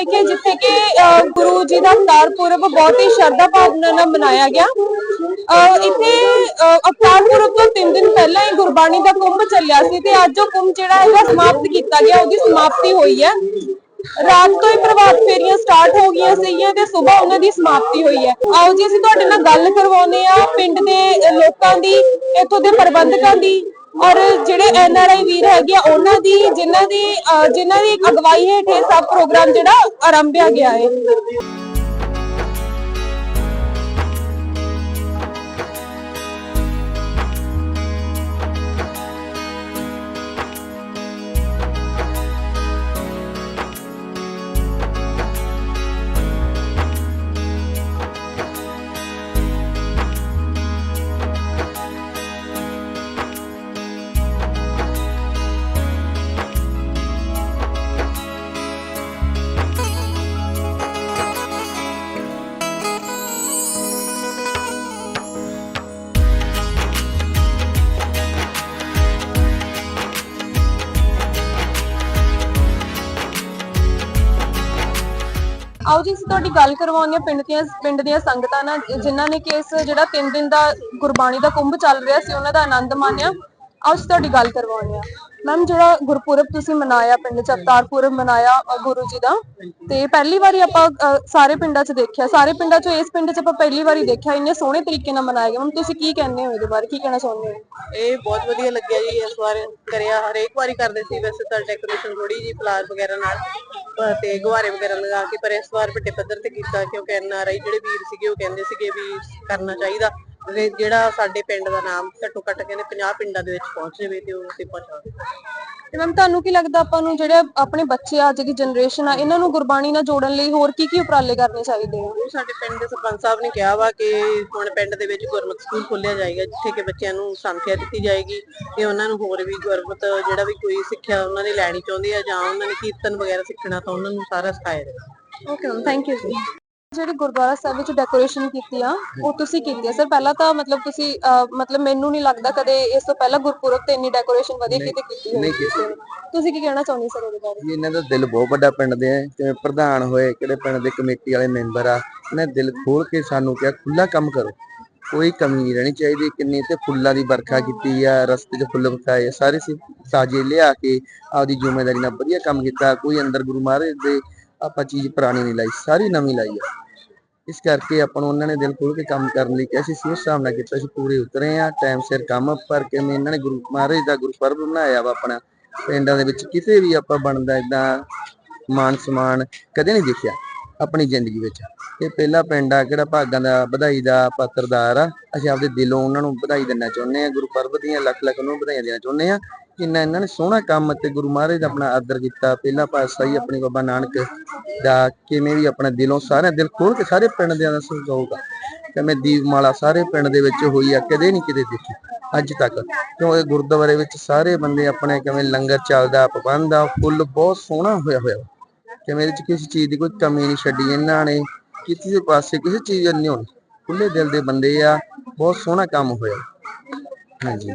ਵਿਖੇ ਜਿੱਥੇ ਕਿ ਗੁਰੂ ਜੀ ਦਾ ਅਵਤਾਰ ਪੁਰਬ ਬਹੁਤ ਹੀ ਸ਼ਰਧਾ ਭਾਵਨਾ ਨਾਲ ਮਨਾਇਆ ਗਿਆ। ਇੱਥੇ ਅਵਤਾਰ ਪੁਰਬ ਤੋਂ 3 ਦਿਨ ਪਹਿਲਾਂ ਹੀ ਗੁਰਬਾਣੀ ਦਾ ਕੁੰਭ ਚੱਲਿਆ ਸੀ ਤੇ ਅੱਜ ਉਹ ਕੁੰਭ ਜਿਹੜਾ ਹੈਗਾ ਸਮਾਪਤ ਕੀਤਾ ਗਿਆ, ਉਹਦੀ ਸਮਾਪਤੀ ਹੋਈ ਹੈ। ਰਾਤ ਤੋਂ ਹੀ ਪ੍ਰਭਾਤ ਫੇਰੀਆਂ ਸਟਾਰਟ ਹੋ ਗਈਆਂ ਸੀਗੀਆਂ ਤੇ ਸਵੇਰ ਉਹਨਾਂ ਦੀ ਸਮਾਪਤੀ ਹੋਈ ਹੈ। ਆਓ ਜੀ, ਅਸੀਂ ਤੁਹਾਡੇ ਨਾਲ ਗੱਲ ਕਰਵਾਉਂਦੇ ਆ ਪਿੰਡ ਦੇ ਲੋਕਾਂ ਦੀ, ਇੱਥੋਂ ਦੇ ਪ੍ਰਬੰਧਕਾਂ ਦੀ। ਔਰ ਜਿਹੜੇ ਐਨ ਆਰ ਆਈ ਵੀਰ ਹੈਗੇ ਆ, ਉਹਨਾਂ ਦੀ, ਜਿਨ੍ਹਾਂ ਦੀ, ਅਹ, ਜਿਨ੍ਹਾਂ ਦੀ ਅਗਵਾਈ ਹੇਠ ਇਹ ਸਭ ਪ੍ਰੋਗਰਾਮ ਜਿਹੜਾ ਆਰੰਭਿਆ ਗਿਆ ਹੈ। ਤੁਹਾਡੀ ਗੱਲ ਕਰਵਾਉਂਦੇ ਹਾਂ ਪਿੰਡ ਦੀਆਂ ਪਿੰਡ ਦੀਆਂ ਸੰਗਤਾਂ ਨਾਲ, ਜਿਨ੍ਹਾਂ ਨੇ ਕਿ ਇਸ ਜਿਹੜਾ 3 ਦਿਨ ਦਾ ਗੁਰਬਾਣੀ ਦਾ ਕੁੰਭ ਚੱਲ ਰਿਹਾ ਸੀ, ਉਹਨਾਂ ਦਾ ਆਨੰਦ ਮਾਣਿਆ। ਆਓ ਅਸੀਂ ਤੁਹਾਡੀ ਗੱਲ ਕਰਵਾਉਂਦੇ ਹਾਂ। ਮੈਮ ਜਿਹੜਾ ਗੁਰਪੁਰਬ ਤੁਸੀਂ ਮਨਾਇਆ ਪਿੰਡ ਚ ਅਵਤਾਰ ਪੁਰਬ ਮਨਾਇਆ ਅ, ਗੁਰੂ ਜੀ ਦਾ ਤੇ ਪਹਿਲੀ ਵਾਰੀ ਆਪਾਂ ਅ, ਸਾਰੇ ਪਿੰਡਾਂ 'ਚ ਦੇਖਿਆ। ਸਾਰੇ ਪਿੰਡਾਂ 'ਚੋਂ ਇਸ ਪਿੰਡ 'ਚ ਆਪਾਂ ਪਹਿਲੀ ਵਾਰੀ ਦੇਖਿਆ। ਇੰਨੇ ਸੋਹਣੇ ਤਰੀਕੇ ਨਾਲ ਮਨਾਇਆ ਗਿਆ। ਹੁਣ ਤੁਸੀਂ ਕੀ ਕਹਿੰਦੇ ਹੋ ਇਹਦੇ ਬਾਰੇ? ਕੀ ਕਹਿਣਾ ਚਾਹੁੰਦੇ ਹੋ? ਇਹ ਬਹੁਤ ਵਧੀਆ ਲੱਗਿਆ ਜੀ। ਇਸ ਵਾਰ ਕਰਿਆ ਹਰੇਕ ਵਾਰੀ ਕਰਦੇ ਸੀ। ਵੈਸੇ ਤਾਂ ਡੈਕੋਰੇਸ਼ਨ ਥੋੜੀ ਜੀ ਫਲਾਰ ਵਗੈਰਾ ਨਾਲ ਅਹ ਤੇ ਗੁਬਾਰੇ ਵਗੈਰਾ ਲਗਾ ਕੇ ਪਰ ਇਸ ਵਾਰ ਵੱਡੇ ਪੱਧਰ ਤੇ ਕੀਤਾ ਕਿਉਂਕਿ ਐਨ ਜਿਹੜੇ ਵੀਰ ਸੀਗੇ ਉਹ ਕਹਿੰਦੇ ਸੀਗੇ ਵੀ ਕਰਨਾ ਚਾਹੀਦਾ। ਤੇ ਜਿਹੜਾ ਸਾਡੇ ਪਿੰਡ ਦਾ ਨਾਮ ਘੱਟੋ ਘੱਟ ਕਹਿੰਦੇ 50 ਪਿੰਡਾਂ ਦੇ ਵਿੱਚ ਪਹੁੰਚ ਜਾਵੇ ਤੇ ਉਹ ਤੇ ਪਹੁੰਚਾ ਤੇ ਮੈਮ ਤੁਹਾਨੂੰ ਕੀ ਲੱਗਦਾ ਆਪਾਂ ਨੂੰ ਜਿਹੜੇ ਆਪਣੇ ਬੱਚੇ ਆ ਅੱਜ ਦੀ ਜਨਰੇਸ਼ਨ ਆ ਇਹਨਾਂ ਨੂੰ ਗੁਰਬਾਣੀ ਨਾਲ ਜੋੜਨ ਲਈ ਹੋਰ ਕੀ ਕੀ ਉਪਰਾਲੇ ਕਰਨੇ ਚਾਹੀਦੇ ਆ? ਸਾਡੇ ਪਿੰਡ ਦੇ ਸਰਪੰਚ ਸਾਹਿਬ ਨੇ ਕਿਹਾ ਵਾ ਕਿ ਹੁਣ ਪਿੰਡ ਦੇ ਵਿੱਚ ਗੁਰਮਤਿ ਸਕੂਲ ਖੋਲਿਆ ਜਾਏਗਾ ਜਿੱਥੇ ਕਿ ਬੱਚਿਆਂ ਨੂੰ ਸੰਥਿਆ ਦਿੱਤੀ ਜਾਏਗੀ ਤੇ ਉਹਨਾਂ ਨੂੰ ਹੋਰ ਵੀ ਗੁਰਮਤ ਜਿਹੜਾ ਵੀ ਕੋਈ ਸਿੱਖਿਆ ਉਹਨਾਂ ਨੇ ਲੈਣੀ ਚਾਹੁੰਦੇ ਆ ਜਾਂ ਉਹਨਾਂ ਨੇ ਕੀਰਤਨ ਵਗੈਰਾ ਸਿੱਖਣਾ ਤਾਂ ਉਹਨਾਂ ਨੂੰ ਸਾਰਾ ਸਿਖਾਇਆ ਜਾਏਗਾ। ਓਕੇ ਮੈਮ ਥੈਂਕ ਯੂ ਜੀ। ਜਿਹੜੀ ਗੁਰਦੁਆਰਾ ਸਾਹਿਬ ਵਿੱਚ ਡੈਕੋਰੇਸ਼ਨ ਕੀਤੀ ਆ ਉਹ ਤੁਸੀਂ ਕੀਤੀ ਆ। ਸਰ ਪਹਿਲਾਂ ਤਾਂ ਮਤਲਬ ਤੁਸੀਂ ਅਹ, ਮਤਲਬ ਮੈਨੂੰ ਨਹੀਂ ਲੱਗਦਾ ਕਦੇ ਇਸ ਤੋਂ ਪਹਿਲਾਂ ਗੁਰਪੁਰਬ ਤੇ ਇੰਨੀ ਡੈਕੋਰੇਸ਼ਨ ਵਧੀਆ ਕਿਤੇ ਕੀਤੀ ਹੋਈ ਨਹੀਂ ਨੇ। ਤੁਸੀਂ ਕੀ ਕਹਿਣਾ ਚਾਹੁੰਦੇ ਸਰ ਇਹਦੇ ਬਾਰੇ? ਜੀ ਇਹਨਾਂ ਦਾ ਦਿਲ ਬਹੁਤ ਵੱਡਾ ਪਿੰਡ ਦੇ ਹੈ ਜਿਵੇਂ ਪ੍ਰਧਾਨ ਹੋਏ ਕਿਹੜੇ ਪਿੰਡ ਦੇ ਕਮੇਟੀ ਵਾਲੇ ਮੈਂਬਰ ਆ ਇਹਨਾਂ ਨੇ ਦਿਲ ਖੋਲ ਕੇ ਸਾਨੂੰ ਕਿਹਾ ਖੁੱਲਾ ਕੰਮ ਕਰੋ। ਕੋਈ ਕਮੀ ਨਹੀਂ ਰਹਿਣੀ ਚਾਹੀਦੀ ਕਿੰਨੀ ਤੇ ਫੁੱਲਾਂ ਦੀ ਵਰਖਾ ਕੀਤੀ ਆ ਰਸਤੇ 'ਚ ਫੁੱਲ ਵਿਖਾਏ ਆ, ਸਾਰੇ ਸੀ ਸਾਜੇ ਲਿਆ ਕੇ ਆਪਦੀ ਜ਼ਿੰਮੇਵਾਰੀ ਨਾਲ ਵਧੀਆ ਕੰਮ ਕੀਤਾ ਕੋਈ ਅੰਦਰ ਗੁਰੂ ਮਹਾਰਾਜ ਦੇ ਆਪਾਂ ਚੀਜ਼ ਪੁਰਾਣੀ ਨਹੀਂ ਲਾਈ ਸਾਰੀ ਨਵੀਂ ਲਾਈ ਆ। ਇਸ ਕਰਕੇ ਆਪਾਂ ਨੂੰ ਉਹਨਾਂ ਨੇ ਦਿਲ ਖੋਲ ਕੇ ਕੰਮ ਕਰਨ ਲਈ ਕਿਹਾ ਸੀ, ਅਸੀਂ ਉਸ ਹਿਸਾਬ ਨਾਲ ਕੀਤਾ ਸੀ, ਪੂਰੇ ਉਤਰੇ ਆ ਟਾਈਮ ਸਿਰ ਕੰਮ ਪਰ ਕਿਵੇਂ ਇਹਨਾਂ ਨੇ ਗੁਰੂ ਮਹਾਰਾਜ ਦਾ ਗੁਰਪੁਰਬ ਬਣਾਇਆ ਵਾ ਆਪਣਾ, ਪਿੰਡਾਂ ਦੇ ਵਿੱਚ ਕਿਤੇ ਵੀ ਆਪਾਂ ਬਣਦਾ ਇਦਾਂ ਮਾਨ ਸਮਾਨ ਕਦੇ ਨਹੀਂ ਦੇਖਿਆ ਆਪਣੀ ਜ਼ਿੰਦਗੀ ਵਿੱਚ। ਇਹ ਪਹਿਲਾ ਪਿੰਡ ਆ, ਕਿਹੜਾ ਭਾਗਾਂ ਦਾ ਵਧਾਈ ਦਾ ਪਾਤਰਦਾਰ ਆ, ਅਸੀਂ ਆਪਦੇ ਦਿਲੋਂ ਉਹਨਾਂ ਨੂੰ ਵਧਾਈ ਦੇਣਾ ਚਾਹੁੰਦੇ ਆ ਪਰਬ ਦੀਆਂ ਲੱਖ ਲੱਖ ਨੂੰ ਵਧਾਈਆਂ ਦੇਣਾ ਚਾਹੁੰਦੇ ਆ ਕਿੰਨਾ ਇਹਨਾਂ ਨੇ ਸੋਹਣਾ ਕੰਮ ਤੇ ਗੁਰੂ ਮਹਾਰਾਜ ਦਾ ਆਪਣਾ ਆਦਰ ਕੀਤਾ। ਪਹਿਲਾ ਪਾਤਸ਼ਾਹੀ ਆਪਣੇ ਬਾਬਾ ਨਾਨਕ ਦਾ ਕਿਵੇਂ ਵੀ ਆਪਣਾ ਦਿਲੋਂ ਸਾਰੇ ਦਿਲ ਖੋਲ ਕੇ ਸਾਰੇ ਪਿੰਡ ਦਿਆਂ ਦਾ ਸਹਿਯੋਗ ਆ ਕਿਵੇਂ ਦੀਪਮਾਲਾ ਸਾਰੇ ਪਿੰਡ ਦੇ ਵਿੱਚ ਹੋਈ ਆ, ਕਦੇ ਨਹੀਂ ਕਿਤੇ ਦੇਖੀ, ਅੱਜ ਤੱਕ। ਕਿਉਂ ਇਹ ਗੁਰਦੁਆਰੇ ਵਿੱਚ ਸਾਰੇ ਬੰਦੇ ਆਪਣੇ ਕਿਵੇਂ ਲੰਗਰ ਚੱਲਦਾ ਪ੍ਰਬੰਧ ਆ ਫੁੱਲ ਬਹੁਤ ਸੋਹਣਾ ਹੋਇਆ ਹੋਇਆ ਕਿਵੇਂ ਇਹਦੇ ਵਿੱਚ ਕਿਸੇ ਚੀਜ਼ ਦੀ ਕੋਈ ਕਮੀ ਨਹੀਂ ਛੱਡੀ, ਇਹਨਾਂ ਨੇ ਕਿਸੇ ਪਾਸੇ ਕਿਸੇ ਚੀਜ਼ ਦੀ ਨਹੀਂ ਹੋਣੀ। ਖੁੱਲੇ ਦਿਲ ਦੇ ਬੰਦੇ ਆ, ਬਹੁਤ ਸੋਹਣਾ ਕੰਮ ਹੋਇਆ। ਹਾਂਜੀ।